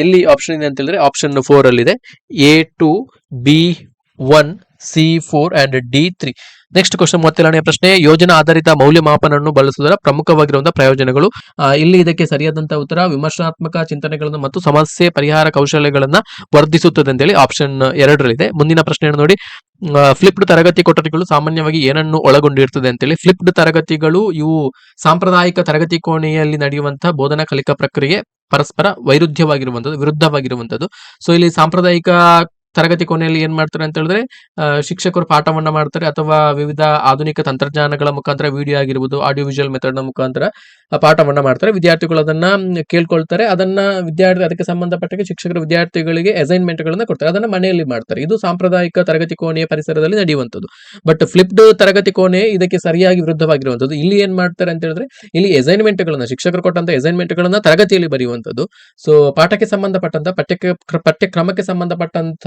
ಎಲ್ಲಿ ಆಪ್ಷನ್ ಇದೆ ಅಂತ ಹೇಳಿದ್ರೆ ಆಪ್ಷನ್ ಫೋರ್ ಅಲ್ಲಿ ಇದೆ A two B one C four and D three next question ಮೂವತ್ತೇಳನೇ ಪ್ರಶ್ನೆ. ಯೋಜನಾ ಆಧಾರಿತ ಮೌಲ್ಯಮಾಪನವನ್ನು ಬಳಸುವುದರ ಪ್ರಮುಖವಾಗಿರುವಂತಹ ಪ್ರಯೋಜನಗಳು. ಇಲ್ಲಿ ಇದಕ್ಕೆ ಸರಿಯಾದಂತಹ ಉತ್ತರ, ವಿಮರ್ಶಾತ್ಮಕ ಚಿಂತನೆಗಳನ್ನು ಮತ್ತು ಸಮಸ್ಯೆ ಪರಿಹಾರ ಕೌಶಲ್ಯಗಳನ್ನ ವರ್ಧಿಸುತ್ತದೆ ಅಂತೇಳಿ ಆಪ್ಷನ್ ಎರಡರಲ್ಲಿದೆ. ಮುಂದಿನ ಪ್ರಶ್ನೆಯನ್ನು ನೋಡಿ. ಫ್ಲಿಪ್ಡ್ ತರಗತಿ ಕೊಠಡಿಗಳು ಸಾಮಾನ್ಯವಾಗಿ ಏನನ್ನು ಒಳಗೊಂಡಿರ್ತದೆ ಅಂತೇಳಿ. ಫ್ಲಿಪ್ಡ್ ತರಗತಿಗಳು ಇವು ಸಾಂಪ್ರದಾಯಿಕ ತರಗತಿ ಕೋಣೆಯಲ್ಲಿ ನಡೆಯುವಂತಹ ಬೋಧನಾ ಕಲಿಕಾ ಪ್ರಕ್ರಿಯೆ ಪರಸ್ಪರ ವೈರುಧ್ಯವಾಗಿರುವಂಥದ್ದು ವಿರುದ್ಧವಾಗಿರುವಂಥದ್ದು ಸೊ ಇಲ್ಲಿ ಸಾಂಪ್ರದಾಯಿಕ ತರಗತಿ ಕೊನೆಯಲ್ಲಿ ಏನ್ ಮಾಡ್ತಾರೆ ಅಂತ ಹೇಳಿದ್ರೆ ಶಿಕ್ಷಕರು ಪಾಠವನ್ನ ಮಾಡ್ತಾರೆ ಅಥವಾ ವಿವಿಧ ಆಧುನಿಕ ತಂತ್ರಜ್ಞಾನಗಳ ಮುಖಾಂತರ ವಿಡಿಯೋ ಆಗಿರ್ಬೋದು ಆಡಿಯೋ ವಿಜುವಲ್ ಮೆಥಡ್ನ ಮುಖಾಂತರ ಪಾಠವನ್ನ ಮಾಡ್ತಾರೆ. ವಿದ್ಯಾರ್ಥಿಗಳು ಅದನ್ನ ಕೇಳ್ಕೊಳ್ತಾರೆ. ಅದನ್ನ ವಿದ್ಯಾರ್ಥಿ, ಅದಕ್ಕೆ ಸಂಬಂಧಪಟ್ಟ ಶಿಕ್ಷಕರು ವಿದ್ಯಾರ್ಥಿಗಳಿಗೆ ಅಸೈನ್ಮೆಂಟ್ ಗಳನ್ನ ಕೊಡ್ತಾರೆ. ಅದನ್ನ ಮನೆಯಲ್ಲಿ ಮಾಡ್ತಾರೆ. ಇದು ಸಾಂಪ್ರದಾಯಿಕ ತರಗತಿ ಕೋಣೆಯ ಪರಿಸರದಲ್ಲಿ ನಡೆಯುವಂಥದ್ದು. ಬಟ್ ಫ್ಲಿಪ್ಡ್ ತರಗತಿ ಕೋಣೆ ಇದಕ್ಕೆ ಸರಿಯಾಗಿ ವಿರುದ್ಧವಾಗಿರುವಂಥದ್ದು. ಇಲ್ಲಿ ಏನ್ ಮಾಡ್ತಾರೆ ಅಂತ ಹೇಳಿದ್ರೆ, ಇಲ್ಲಿ ಅಸೈನ್ಮೆಂಟ್ ಗಳನ್ನ, ಶಿಕ್ಷಕರು ಕೊಟ್ಟಂತ ಅಸೈನ್ಮೆಂಟ್ ಗಳನ್ನ ತರಗತಿಯಲ್ಲಿ ಬರೆಯುವಂಥದ್ದು. ಸೊ ಪಾಠಕ್ಕೆ ಸಂಬಂಧಪಟ್ಟಂತ ಪಠ್ಯ ಕ್ರ- ಪಠ್ಯಕ್ರಮಕ್ಕೆ ಸಂಬಂಧಪಟ್ಟಂತ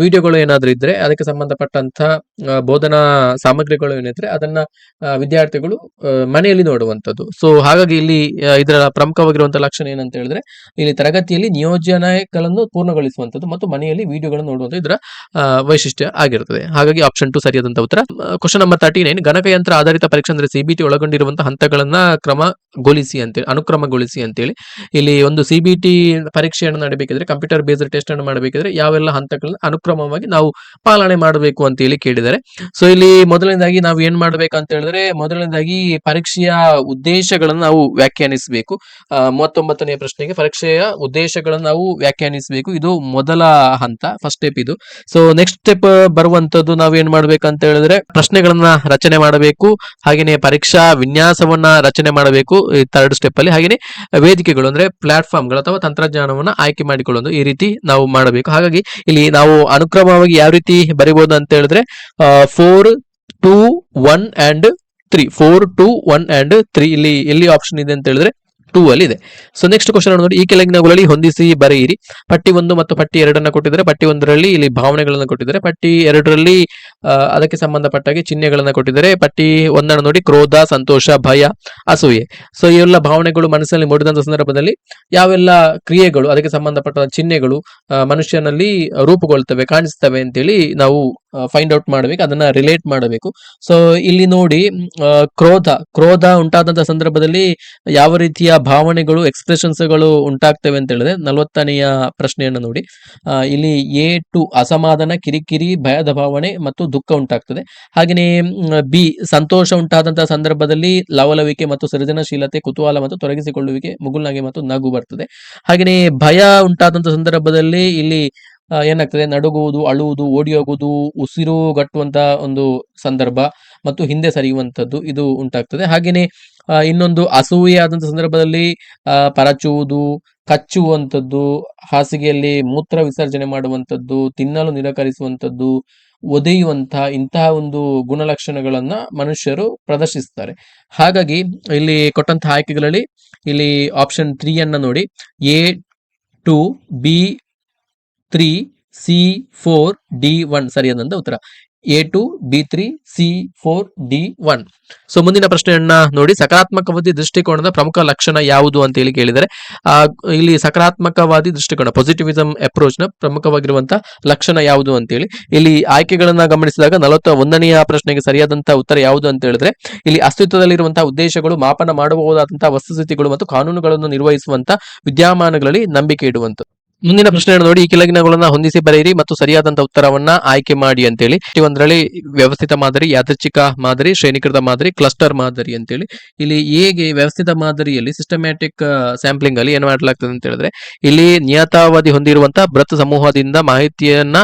ವಿಡಿಯೋಗಳು ಏನಾದ್ರು ಇದ್ರೆ ಅದಕ್ಕೆ ಸಂಬಂಧಪಟ್ಟಂತ ಬೋಧನಾ ಸಾಮಗ್ರಿಗಳು ಏನಿದ್ರೆ ಅದನ್ನ ವಿದ್ಯಾರ್ಥಿಗಳು ಮನೆಯಲ್ಲಿ ನೋಡುವಂಥದ್ದು. ಸೊ ಹಾಗಾಗಿ ಇಲ್ಲಿ ಇದರ ಪ್ರಮುಖವಾಗಿರುವಂತಹ ಲಕ್ಷಣ ಏನಂತ ಹೇಳಿದ್ರೆ, ಇಲ್ಲಿ ತರಗತಿಯಲ್ಲಿ ನಿಯೋಜನೆಗಳನ್ನು ಪೂರ್ಣಗೊಳಿಸುವಂಥದ್ದು ಮತ್ತು ಮನೆಯಲ್ಲಿ ವಿಡಿಯೋಗಳನ್ನು ನೋಡುವಂತ ಇದರ ವೈಶಿಷ್ಟ್ಯ ಆಗಿರುತ್ತದೆ ಹಾಗಾಗಿ ಆಪ್ಷನ್ ಟು ಸರಿಯಾದಂತ ಉತ್ತರ. ಕ್ವಶನ್ ನಂಬರ್ ತರ್ಟಿ ನೈನ್ ಗಣಕಯಂತ್ರ ಆಧಾರಿತ ಪರೀಕ್ಷೆ ಅಂದ್ರೆ ಸಿಬಿಟಿ ಒಳಗೊಂಡಿರುವಂತಹ ಹಂತಗಳನ್ನ ಕ್ರಮಗೊಳಿಸಿ ಅಂತೇಳಿ ಅನುಕ್ರಮಗೊಳಿಸಿ ಅಂತೇಳಿ ಇಲ್ಲಿ ಒಂದು ಸಿಬಿಟಿ ಪರೀಕ್ಷೆಯನ್ನು ನಡೆಬೇಕಿದ್ರೆ ಕಂಪ್ಯೂಟರ್ ಬೇಸ್ಡ್ ಟೆಸ್ಟ್ ಅನ್ನು ಮಾಡಬೇಕಿದ್ರೆ, ಯಾವೆಲ್ಲ ಹಂತಗಳನ್ನ ಅನುಕ್ರಮವಾಗಿ ನಾವು ಪಾಲನೆ ಮಾಡಬೇಕು ಅಂತ ಹೇಳಿ ಕೇಳಿದ್ದಾರೆ. ಸೊ ಇಲ್ಲಿ ಮೊದಲನೇದಾಗಿ ನಾವು ಏನ್ ಮಾಡ್ಬೇಕಂತ ಹೇಳಿದ್ರೆ, ಮೊದಲನೇದಾಗಿ ಪರೀಕ್ಷೆಯ ಉದ್ದೇಶಗಳನ್ನು ನಾವು ವ್ಯಾಖ್ಯಾನಿಸಬೇಕು. ಮೂವತ್ತೊಂಬತ್ತನೇ ಪ್ರಶ್ನೆಗೆ ಪರೀಕ್ಷೆಯ ಉದ್ದೇಶಗಳನ್ನು ನಾವು ವ್ಯಾಖ್ಯಾನಿಸಬೇಕು. ಇದು ಮೊದಲ ಹಂತ ಫಸ್ಟ್ ಸ್ಟೆಪ್ ಇದು. ಸೊ ನೆಕ್ಸ್ಟ್ ಸ್ಟೆಪ್ ಬರುವಂತದ್ದು ನಾವು ಏನ್ ಮಾಡ್ಬೇಕಂತ ಹೇಳಿದ್ರೆ, ಪ್ರಶ್ನೆಗಳನ್ನ ರಚನೆ ಮಾಡಬೇಕು. ಹಾಗೇನೆ ಪರೀಕ್ಷಾ ವಿನ್ಯಾಸವನ್ನ ರಚನೆ ಮಾಡಬೇಕು. ಥರ್ಡ್ ಸ್ಟೆಪ್ ಅಲ್ಲಿ. ಹಾಗೇನೆ ವೇದಿಕೆಗಳು ಅಂದ್ರೆ ಪ್ಲಾಟ್ಫಾರ್ಮ್ಗಳು ಅಥವಾ ತಂತ್ರಜ್ಞಾನವನ್ನ ಆಯ್ಕೆ ಮಾಡಿಕೊಳ್ಳೋದು ಈ ರೀತಿ ನಾವು ಮಾಡಬೇಕು. ಹಾಗಾಗಿ ಇಲ್ಲಿ ನಾವು ಅನುಕ್ರಮವಾಗಿ ಯಾವ ರೀತಿ ಬರಿಬಹುದು ಅಂತ ಹೇಳಿದ್ರೆ four two one and three four two one and three ಇಲ್ಲಿ ಎಲ್ಲಿ ಆಪ್ಷನ್ ಇದೆ ಅಂತ ಹೇಳಿದ್ರೆ ಟೂ ಅಲ್ಲಿ ಇದೆ. ಸೊ ನೆಕ್ಸ್ಟ್ ಕ್ವಶನ್ ನೋಡಿ ಈ ಕೆಳಗಿನಗಳಲ್ಲಿ ಹೊಂದಿಸಿ ಬರೆಯಿರಿ. ಪಟ್ಟಿ ಒಂದು ಮತ್ತು ಪಟ್ಟಿ ಎರಡನ್ನ ಕೊಟ್ಟಿದ್ದಾರೆ. ಪಟ್ಟಿ ಒಂದರಲ್ಲಿ ಇಲ್ಲಿ ಭಾವನೆಗಳನ್ನು ಕೊಟ್ಟಿದ್ದಾರೆ. ಪಟ್ಟಿ ಎರಡರಲ್ಲಿ ಅದಕ್ಕೆ ಸಂಬಂಧಪಟ್ಟ ಹಾಗೆ ಚಿಹ್ನೆಗಳನ್ನ ಕೊಟ್ಟಿದ್ದಾರೆ. ಪಟ್ಟಿ ಒಂದನ್ನು ನೋಡಿ, ಕ್ರೋಧ, ಸಂತೋಷ, ಭಯ, ಅಸೂಯೆ. ಸೊ ಇವೆಲ್ಲ ಭಾವನೆಗಳು ಮನಸ್ಸಲ್ಲಿ ಮೂಡಿದಂತ ಸಂದರ್ಭದಲ್ಲಿ ಯಾವೆಲ್ಲ ಕ್ರಿಯೆಗಳು, ಅದಕ್ಕೆ ಸಂಬಂಧಪಟ್ಟ ಚಿಹ್ನೆಗಳು ಮನುಷ್ಯನಲ್ಲಿ ರೂಪುಗೊಳ್ತವೆ, ಕಾಣಿಸ್ತವೆ ಅಂತೇಳಿ ನಾವು ಫೈಂಡ್ ಔಟ್ ಮಾಡಬೇಕು, ಅದನ್ನ ರಿಲೇಟ್ ಮಾಡಬೇಕು. ಸೊ ಇಲ್ಲಿ ನೋಡಿ ಕ್ರೋಧ. ಕ್ರೋಧ ಉಂಟಾದಂತ ಸಂದರ್ಭದಲ್ಲಿ ಯಾವ ರೀತಿಯ ಭಾವನೆಗಳು ಎಕ್ಸ್ಪ್ರೆಷನ್ಸ್ಗಳು ಉಂಟಾಗ್ತವೆ ಅಂತ ಹೇಳಿದ್ರೆ ನಲವತ್ತನೆಯ ಪ್ರಶ್ನೆಯನ್ನು ನೋಡಿ. ಇಲ್ಲಿ ಎ ಟು ಅಸಮಾಧಾನ, ಕಿರಿಕಿರಿ, ಭಯದ ಭಾವನೆ ಮತ್ತು ದುಃಖ ಉಂಟಾಗ್ತದೆ. ಹಾಗೆಯೇ ಬಿ ಸಂತೋಷ ಉಂಟಾದಂತಹ ಸಂದರ್ಭದಲ್ಲಿ ಲವಲವಿಕೆ ಮತ್ತು ಸೃಜನಶೀಲತೆ, ಕುತೂಹಲ ಮತ್ತು ತೊಡಗಿಸಿಕೊಳ್ಳುವಿಕೆ ಮುಗುಲ್ನಾಗೆ ಮತ್ತು ನಗು ಬರ್ತದೆ. ಹಾಗೆಯೇ ಭಯ ಉಂಟಾದಂತ ಸಂದರ್ಭದಲ್ಲಿ ಇಲ್ಲಿ ಏನಾಗ್ತದೆ? ನಡುಗುವುದು, ಅಳುವುದು ಓಡಿ ಹೋಗುವುದು ಉಸಿರುಗಟ್ಟುವಂತ ಒಂದು ಸಂದರ್ಭ ಮತ್ತು ಹಿಂದೆ ಸರಿಯುವಂತದ್ದು ಇದು ಉಂಟಾಗ್ತದೆ. ಹಾಗೆಯೇ ಇನ್ನೊಂದು ಅಸೂಯೆ ಸಂದರ್ಭದಲ್ಲಿ ಪರಚುವುದು, ಕಚ್ಚುವಂಥದ್ದು, ಹಾಸಿಗೆಯಲ್ಲಿ ಮೂತ್ರ ವಿಸರ್ಜನೆ ಮಾಡುವಂಥದ್ದು, ತಿನ್ನಲು ನಿರಾಕರಿಸುವಂಥದ್ದು ಒದೆಯುವಂತಹ ಇಂತಹ ಒಂದು ಗುಣಲಕ್ಷಣಗಳನ್ನ ಮನುಷ್ಯರು ಪ್ರದರ್ಶಿಸ್ತಾರೆ. ಹಾಗಾಗಿ, ಇಲ್ಲಿ ಕೊಟ್ಟಂತಹ ಆಯ್ಕೆಗಳಲ್ಲಿ ಇಲ್ಲಿ ಆಪ್ಷನ್ ತ್ರೀ ಅನ್ನ ನೋಡಿ. A two B three C four D one ಸರಿಯಾದಂತ ಉತ್ತರ. A two B three C four D one. So ಮುಂದಿನ ಪ್ರಶ್ನೆಯನ್ನ ನೋಡಿ, ಸಕಾರಾತ್ಮಕವಾದಿ ದೃಷ್ಟಿಕೋನದ ಪ್ರಮುಖ ಲಕ್ಷಣ ಯಾವುದು ಅಂತ ಹೇಳಿ ಕೇಳಿದರೆ, ಆ, ಇಲ್ಲಿ ಸಕಾರಾತ್ಮಕವಾದಿ ದೃಷ್ಟಿಕೋನ ಪಾಸಿಟಿವಿಸಂ ಅಪ್ರೋಚ್ನ ಪ್ರಮುಖವಾಗಿರುವಂತಹ ಲಕ್ಷಣ ಯಾವುದು ಅಂತ ಹೇಳಿ. ಇಲ್ಲಿ ಆಯ್ಕೆಗಳನ್ನ ಗಮನಿಸಿದಾಗ ನಲವತ್ತ ಒಂದನೆಯ ಪ್ರಶ್ನೆಗೆ ಸರಿಯಾದಂತಹ ಉತ್ತರ ಯಾವುದು ಅಂತ ಹೇಳಿದ್ರೆ, ಇಲ್ಲಿ ಅಸ್ತಿತ್ವದಲ್ಲಿರುವಂತಹ ಉದ್ದೇಶಗಳು, ಮಾಪನ ಮಾಡಬಹುದಾದಂತಹ ವಸ್ತುಸ್ಥಿತಿಗಳು ಮತ್ತು ಕಾನೂನುಗಳನ್ನು ನಿರ್ವಹಿಸುವಂತಹ ವಿದ್ಯಮಾನಗಳಲ್ಲಿ ನಂಬಿಕೆ ಇಡುವಂತ ಮುಂದಿನ ಪ್ರಶ್ನೆಯನ್ನು ನೋಡಿ, ಈ ಕೆಳಗಿನಗಳನ್ನ ಹೊಂದಿಸಿ ಬರೆಯಿರಿ ಮತ್ತು ಸರಿಯಾದಂತಹ ಉತ್ತರವನ್ನ ಆಯ್ಕೆ ಮಾಡಿ ಅಂತೇಳಿ. ಒಂದರಲ್ಲಿ ವ್ಯವಸ್ಥಿತ ಮಾದರಿ, ಯಾದೃಚ್ಛಿಕ ಮಾದರಿ, ಶ್ರೇಣೀಕೃತ ಮಾದರಿ ಕ್ಲಸ್ಟರ್ ಮಾದರಿ ಅಂತೇಳಿ. ಇಲ್ಲಿ ಹೇಗೆ ವ್ಯವಸ್ಥಿತ ಮಾದರಿಯಲ್ಲಿ ಸಿಸ್ಟಮ್ಯಾಟಿಕ್ ಸ್ಯಾಂಪ್ಲಿಂಗ್ ಅಲ್ಲಿ ಏನ್ ಮಾಡಲಾಗ್ತದೆ ಅಂತ ಹೇಳಿದ್ರೆ, ಇಲ್ಲಿ ನಿಯತಾವಧಿ ಹೊಂದಿರುವಂತಹ ಬೃಹತ್ ಸಮೂಹದಿಂದ ಮಾಹಿತಿಯನ್ನ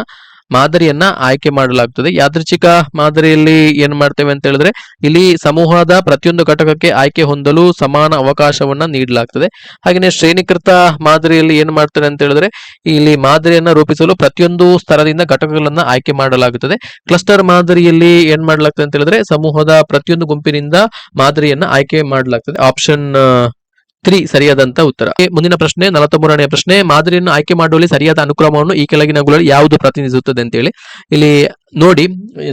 ಮಾದರಿಯನ್ನ ಆಯ್ಕೆ ಮಾಡಲಾಗ್ತದೆ. ಯಾದೃಚ್ಛಿಕ ಮಾದರಿಯಲ್ಲಿ ಏನ್ ಮಾಡ್ತೇವೆ ಅಂತ ಹೇಳಿದ್ರೆ, ಇಲ್ಲಿ ಸಮೂಹದ ಪ್ರತಿಯೊಂದು ಘಟಕಕ್ಕೆ ಆಯ್ಕೆ ಹೊಂದಲು ಸಮಾನ ಅವಕಾಶವನ್ನ ನೀಡಲಾಗ್ತದೆ. ಹಾಗೆಯೇ ಶ್ರೇಣೀಕೃತ ಮಾದರಿಯಲ್ಲಿ ಏನ್ ಮಾಡ್ತಾರೆ ಅಂತ ಹೇಳಿದ್ರೆ, ಇಲ್ಲಿ ಮಾದರಿಯನ್ನ ರೂಪಿಸಲು ಪ್ರತಿಯೊಂದು ಸ್ತರದಿಂದ ಘಟಕಗಳನ್ನ ಆಯ್ಕೆ ಮಾಡಲಾಗುತ್ತದೆ. ಕ್ಲಸ್ಟರ್ ಮಾದರಿಯಲ್ಲಿ ಏನ್ ಮಾಡಲಾಗ್ತದೆ ಅಂತ ಹೇಳಿದ್ರೆ, ಸಮೂಹದ ಪ್ರತಿಯೊಂದು ಗುಂಪಿನಿಂದ ಮಾದರಿಯನ್ನ ಆಯ್ಕೆ ಮಾಡಲಾಗ್ತದೆ. ಆಪ್ಷನ್ ತ್ರೀ ಸರಿಯಾದಂತ ಉತ್ತರ. ಮುಂದಿನ ಪ್ರಶ್ನೆ ನಲವತ್ಮೂರನೇ ಪ್ರಶ್ನೆ. ಮಾದರಿಯನ್ನು ಆಯ್ಕೆ ಮಾಡುವಲ್ಲಿ ಸರಿಯಾದ ಅನುಕ್ರಮವನ್ನು ಈ ಕೆಳಗಿನಗಳಲ್ಲಿ ಯಾವುದು ಪ್ರತಿನಿಧಿಸುತ್ತದೆ ಅಂತೇಳಿ ಇಲ್ಲಿ ನೋಡಿ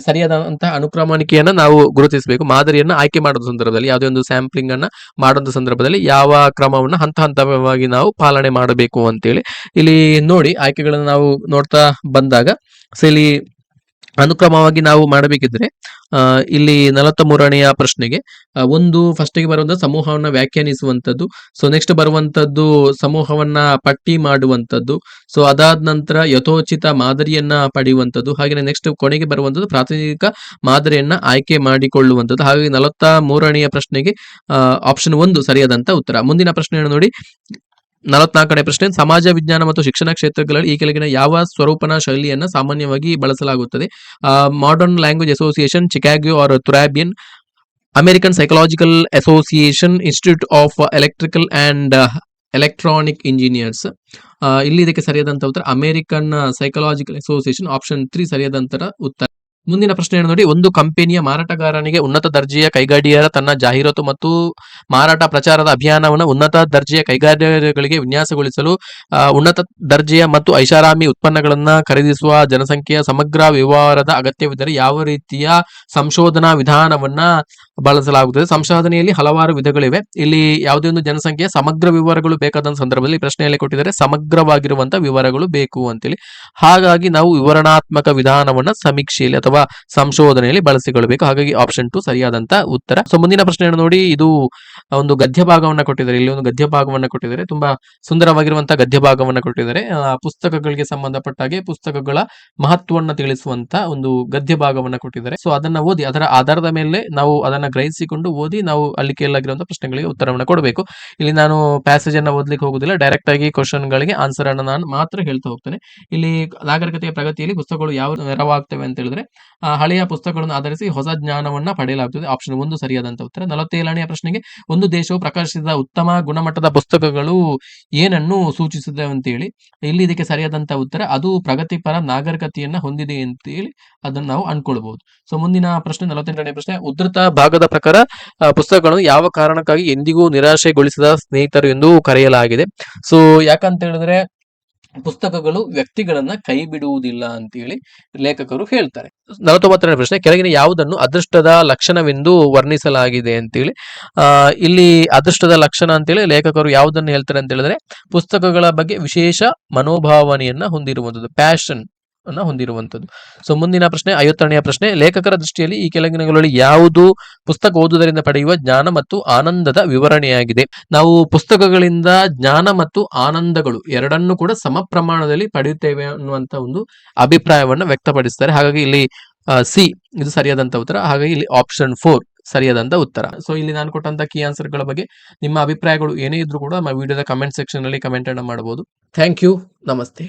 ಸರಿಯಾದಂತಹ ಅನುಕ್ರಮಣಿಕೆಯನ್ನ ನಾವು ಗುರುತಿಸಬೇಕು. ಮಾದರಿಯನ್ನು ಆಯ್ಕೆ ಮಾಡುವ ಸಂದರ್ಭದಲ್ಲಿ, ಯಾವುದೇ ಒಂದು ಸ್ಯಾಂಪ್ಲಿಂಗ್ ಅನ್ನ ಮಾಡುವಂತ ಸಂದರ್ಭದಲ್ಲಿ ಯಾವ ಕ್ರಮವನ್ನ ಹಂತ ಹಂತವಾಗಿ ನಾವು ಪಾಲನೆ ಮಾಡಬೇಕು ಅಂತೇಳಿ ಇಲ್ಲಿ ನೋಡಿ, ಆಯ್ಕೆಗಳನ್ನು ನಾವು ನೋಡ್ತಾ ಬಂದಾಗ, ಸೊ ಇಲ್ಲಿ ಅನುಕ್ರಮವಾಗಿ ನಾವು ಮಾಡಬೇಕಿದ್ರೆ ಇಲ್ಲಿ ನಲವತ್ತ ಮೂರನೆಯ ಪ್ರಶ್ನೆಗೆ ಒಂದು ಒಂದು ಫಸ್ಟಿಗೆ ಬರುವಂತ ಸಮೂಹವನ್ನ ವ್ಯಾಖ್ಯಾನಿಸುವಂತದ್ದು ಸೊ ನೆಕ್ಸ್ಟ್ ಬರುವಂತದ್ದು ಸಮೂಹವನ್ನ ಪಟ್ಟಿ ಮಾಡುವಂತದ್ದು ಸೊ ಅದಾದ ನಂತರ ಯಥೋಚಿತ ಮಾದರಿಯನ್ನ ಪಡೆಯುವಂತದ್ದು ಹಾಗೆ ನೆಕ್ಸ್ಟ್ ಕೊನೆಗೆ ಬರುವಂತದ್ದು ಪ್ರಾಥಮಿಕ ಮಾದರಿಯನ್ನ ಆಯ್ಕೆ ಮಾಡಿಕೊಳ್ಳುವಂತದ್ದು, ಹಾಗಾಗಿ ನಲವತ್ತ ಮೂರನೆಯ ಪ್ರಶ್ನೆಗೆ ಆಪ್ಷನ್ ಒಂದು ಸರಿಯಾದಂತ ಉತ್ತರ. ಮುಂದಿನ ಪ್ರಶ್ನೆಯನ್ನು ನೋಡಿ. ನಲವತ್ನಾಲ್ಕನೇ ಪ್ರಶ್ನೆ, ಸಮಾಜ ವಿಜ್ಞಾನ ಮತ್ತು ಶಿಕ್ಷಣ ಕ್ಷೇತ್ರಗಳಲ್ಲಿ ಈ ಕೆಳಗಿನ ಯಾವ ಸ್ವರೂಪನ ಶೈಲಿಯನ್ನ ಸಾಮಾನ್ಯವಾಗಿ ಬಳಸಲಾಗುತ್ತದೆ? Modern language association Chicago or Turabian American psychological association institute of electrical and electronic engineers ಇಲ್ಲಿ ಇದಕ್ಕೆ ಸರಿಯಾದಂತ ಉತ್ತರ American psychological association option three ಸರಿಯಾದಂತರ ಉತ್ತರ. ಮುಂದಿನ ಪ್ರಶ್ನೆ ಏನು ನೋಡಿ, ಒಂದು ಕಂಪನಿಯ ಮಾರಾಟಗಾರನಿಗೆ ಉನ್ನತ ದರ್ಜೆಯ ಕೈಗಾಡಿಯರ ತನ್ನ ಜಾಹೀರಾತು ಮತ್ತು ಮಾರಾಟ ಪ್ರಚಾರದ ಅಭಿಯಾನವನ್ನು ಉನ್ನತ ದರ್ಜೆಯ ಕೈಗಾರಿಕೆಗಳಿಗೆ ವಿನ್ಯಾಸಗೊಳಿಸಲು ಉನ್ನತ ದರ್ಜೆಯ ಮತ್ತು ಐಷಾರಾಮಿ ಉತ್ಪನ್ನಗಳನ್ನ ಖರೀದಿಸುವ ಜನಸಂಖ್ಯೆಯ ಸಮಗ್ರ ವ್ಯವಹಾರದ ಅಗತ್ಯವಿದ್ದರೆ ಯಾವ ರೀತಿಯ ಸಂಶೋಧನಾ ವಿಧಾನವನ್ನ ಬಳಸಲಾಗುತ್ತದೆ? ಸಂಶೋಧನೆಯಲ್ಲಿ ಹಲವಾರು ವಿಧಗಳಿವೆ. ಇಲ್ಲಿ ಯಾವುದೇ ಒಂದು ಜನಸಂಖ್ಯೆಯ ಸಮಗ್ರ ವಿವರಗಳು ಬೇಕಾದ ಸಂದರ್ಭದಲ್ಲಿ ಪ್ರಶ್ನೆಯಲ್ಲಿ ಕೊಟ್ಟಿದ್ದಾರೆ. ಸಮಗ್ರವಾಗಿರುವಂತಹ ವಿವರಗಳು ಬೇಕು ಅಂತೇಳಿ. ಹಾಗಾಗಿ ನಾವು ವಿವರಣಾತ್ಮಕ ವಿಧಾನವನ್ನ ಸಮೀಕ್ಷೆಯಲ್ಲಿ ಅಥವಾ ಸಂಶೋಧನೆಯಲ್ಲಿ ಬಳಸಿಕೊಳ್ಳಬೇಕು. ಹಾಗಾಗಿ ಆಪ್ಷನ್ ಟು ಸರಿಯಾದಂತ ಉತ್ತರ. ಸೊ ಮುಂದಿನ ಪ್ರಶ್ನೆಯನ್ನು ನೋಡಿ. ಇದು ಒಂದು ಗದ್ಯ ಭಾಗವನ್ನ ಕೊಟ್ಟಿದ್ದಾರೆ. ಇಲ್ಲಿ ಒಂದು ಗದ್ಯ ಭಾಗವನ್ನ ಕೊಟ್ಟಿದ್ದಾರೆ. ತುಂಬಾ ಸುಂದರವಾಗಿರುವಂತಹ ಗದ್ಯ ಭಾಗವನ್ನ ಕೊಟ್ಟಿದ್ದಾರೆ. ಪುಸ್ತಕಗಳಿಗೆ ಸಂಬಂಧಪಟ್ಟ ಹಾಗೆ ಪುಸ್ತಕಗಳ ಮಹತ್ವವನ್ನ ತಿಳಿಸುವಂತ ಒಂದು ಗದ್ಯ ಭಾಗವನ್ನ ಕೊಟ್ಟಿದ್ದಾರೆ. ಸೊ ಅದನ್ನ ಓದಿ, ಅದರ ಆಧಾರದ ಮೇಲೆ ನಾವು ಅದನ್ನ ಗ್ರಹಿಸಿಕೊಂಡು ಓದಿ, ನಾವು ಅಲ್ಲಿ ಕೇಳಲಾಗಿರುವಂತಹ ಪ್ರಶ್ನೆಗಳಿಗೆ ಉತ್ತರವನ್ನು ಕೊಡಬೇಕು. ಇಲ್ಲಿ ನಾನು ಪ್ಯಾಸೇಜ್ ಅನ್ನ ಓದ್ಲಿಕ್ಕೆ ಹೋಗುದಿಲ್ಲ. ಡೈರೆಕ್ಟ್ ಆಗಿ ಕ್ವಶನ್ ಗಳಿಗೆ ಆನ್ಸರ್ ಅನ್ನ ನಾನು ಮಾತ್ರ ಹೇಳ್ತಾ ಹೋಗ್ತೇನೆ. ಇಲ್ಲಿ ನಾಗರಿಕತೆಯ ಪ್ರಗತಿಯಲ್ಲಿ ಪುಸ್ತಕಗಳು ಯಾವ ನೆರವಾಗ್ತವೆ ಅಂತ ಹೇಳಿದ್ರೆ ಹಳೆಯ ಪುಸ್ತಕಗಳನ್ನು ಆಧರಿಸಿ ಹೊಸ ಜ್ಞಾನವನ್ನ ಪಡೆಯಲಾಗುತ್ತದೆ ಆಪ್ಷನ್ ಒಂದು ಸರಿಯಾದಂತ ಉತ್ತರ. ನಲವತ್ತೇಳನೆಯ ಪ್ರಶ್ನೆಗೆ, ಒಂದು ದೇಶವು ಪ್ರಕಾಶಿಸಿದ ಉತ್ತಮ ಗುಣಮಟ್ಟದ ಪುಸ್ತಕಗಳು ಏನನ್ನು ಸೂಚಿಸುತ್ತದೆ ಅಂತೇಳಿ. ಇಲ್ಲಿ ಇದಕ್ಕೆ ಸರಿಯಾದಂತ ಉತ್ತರ, ಅದು ಪ್ರಗತಿಪರ ನಾಗರಿಕತೆಯನ್ನ ಹೊಂದಿದೆ ಅಂತೇಳಿ ಅದನ್ನ ನಾವು ಅನ್ಕೊಳ್ಬಹುದು ಸೊ ಮುಂದಿನ ಪ್ರಶ್ನೆ, ನಲವತ್ತೆಂಟನೇ ಪ್ರಶ್ನೆ, ಉದ್ಧತ ಭಾಗದ ಪ್ರಕಾರ ಪುಸ್ತಕಗಳು ಪುಸ್ತಕಗಳನ್ನು ಯಾವ ಕಾರಣಕ್ಕಾಗಿ ಎಂದಿಗೂ ನಿರಾಶೆಗೊಳಿಸಿದ ಸ್ನೇಹಿತರು ಎಂದು ಕರೆಯಲಾಗಿದೆ. ಸೊ ಯಾಕಂತ ಹೇಳಿದ್ರೆ ಪುಸ್ತಕಗಳು ವ್ಯಕ್ತಿಗಳನ್ನ ಕೈ ಬಿಡುವುದಿಲ್ಲ ಅಂತೇಳಿ ಲೇಖಕರು ಹೇಳ್ತಾರೆ. ನಲವತ್ತೊಂಬತ್ತನೇ ಪ್ರಶ್ನೆ, ಕೆಳಗಿನ ಯಾವುದನ್ನು ಅದೃಷ್ಟದ ಲಕ್ಷಣವೆಂದು ವರ್ಣಿಸಲಾಗಿದೆ ಅಂತೇಳಿ. ಆ, ಇಲ್ಲಿ ಅದೃಷ್ಟದ ಲಕ್ಷಣ ಅಂತೇಳಿ ಲೇಖಕರು ಯಾವುದನ್ನು ಹೇಳ್ತಾರೆ ಅಂತ ಹೇಳಿದ್ರೆ ಪುಸ್ತಕಗಳ ಬಗ್ಗೆ ವಿಶೇಷ ಮನೋಭಾವನೆಯನ್ನ ಹೊಂದಿರುವಂಥದ್ದು ಪ್ಯಾಷನ್ ಅನ್ನ ಹೊಂದಿರುವಂತದ್ದು ಸೊ ಮುಂದಿನ ಪ್ರಶ್ನೆ ಐವತ್ತನೆಯ ಪ್ರಶ್ನೆ, ಲೇಖಕರ ದೃಷ್ಟಿಯಲ್ಲಿ ಈ ಕೆಳಗಿನಗಳಲ್ಲಿ ಯಾವುದು ಪುಸ್ತಕ ಓದುವುದರಿಂದ ಪಡೆಯುವ ಜ್ಞಾನ ಮತ್ತು ಆನಂದದ ವಿವರಣೆಯಾಗಿದೆ. ನಾವು ಪುಸ್ತಕಗಳಿಂದ ಜ್ಞಾನ ಮತ್ತು ಆನಂದಗಳು ಎರಡನ್ನು ಕೂಡ ಸಮ ಪ್ರಮಾಣದಲ್ಲಿ ಪಡೆಯುತ್ತೇವೆ ಅನ್ನುವಂತ ಒಂದು ಅಭಿಪ್ರಾಯವನ್ನು ವ್ಯಕ್ತಪಡಿಸ್ತಾರೆ ಹಾಗಾಗಿ ಇಲ್ಲಿ ಸಿ, ಇದು ಸರಿಯಾದಂತ ಉತ್ತರ. ಹಾಗಾಗಿ ಇಲ್ಲಿ ಆಪ್ಷನ್ ಫೋರ್ ಸರಿಯಾದಂತ ಉತ್ತರ. ಸೊ ಇಲ್ಲಿ ನಾನು ಕೊಟ್ಟಂತ ಕೀ ಆನ್ಸರ್ಗಳ ಬಗ್ಗೆ ನಿಮ್ಮ ಅಭಿಪ್ರಾಯಗಳು ಏನೇ ಇದ್ರೂ ಕೂಡ ನಮ್ಮ ವಿಡಿಯೋದ ಕಮೆಂಟ್ ಸೆಕ್ಷನ್ ಅಲ್ಲಿ ಕಮೆಂಟ್ ಅನ್ನ ಮಾಡಬಹುದು ಥ್ಯಾಂಕ್ ಯು ನಮಸ್ತೆ.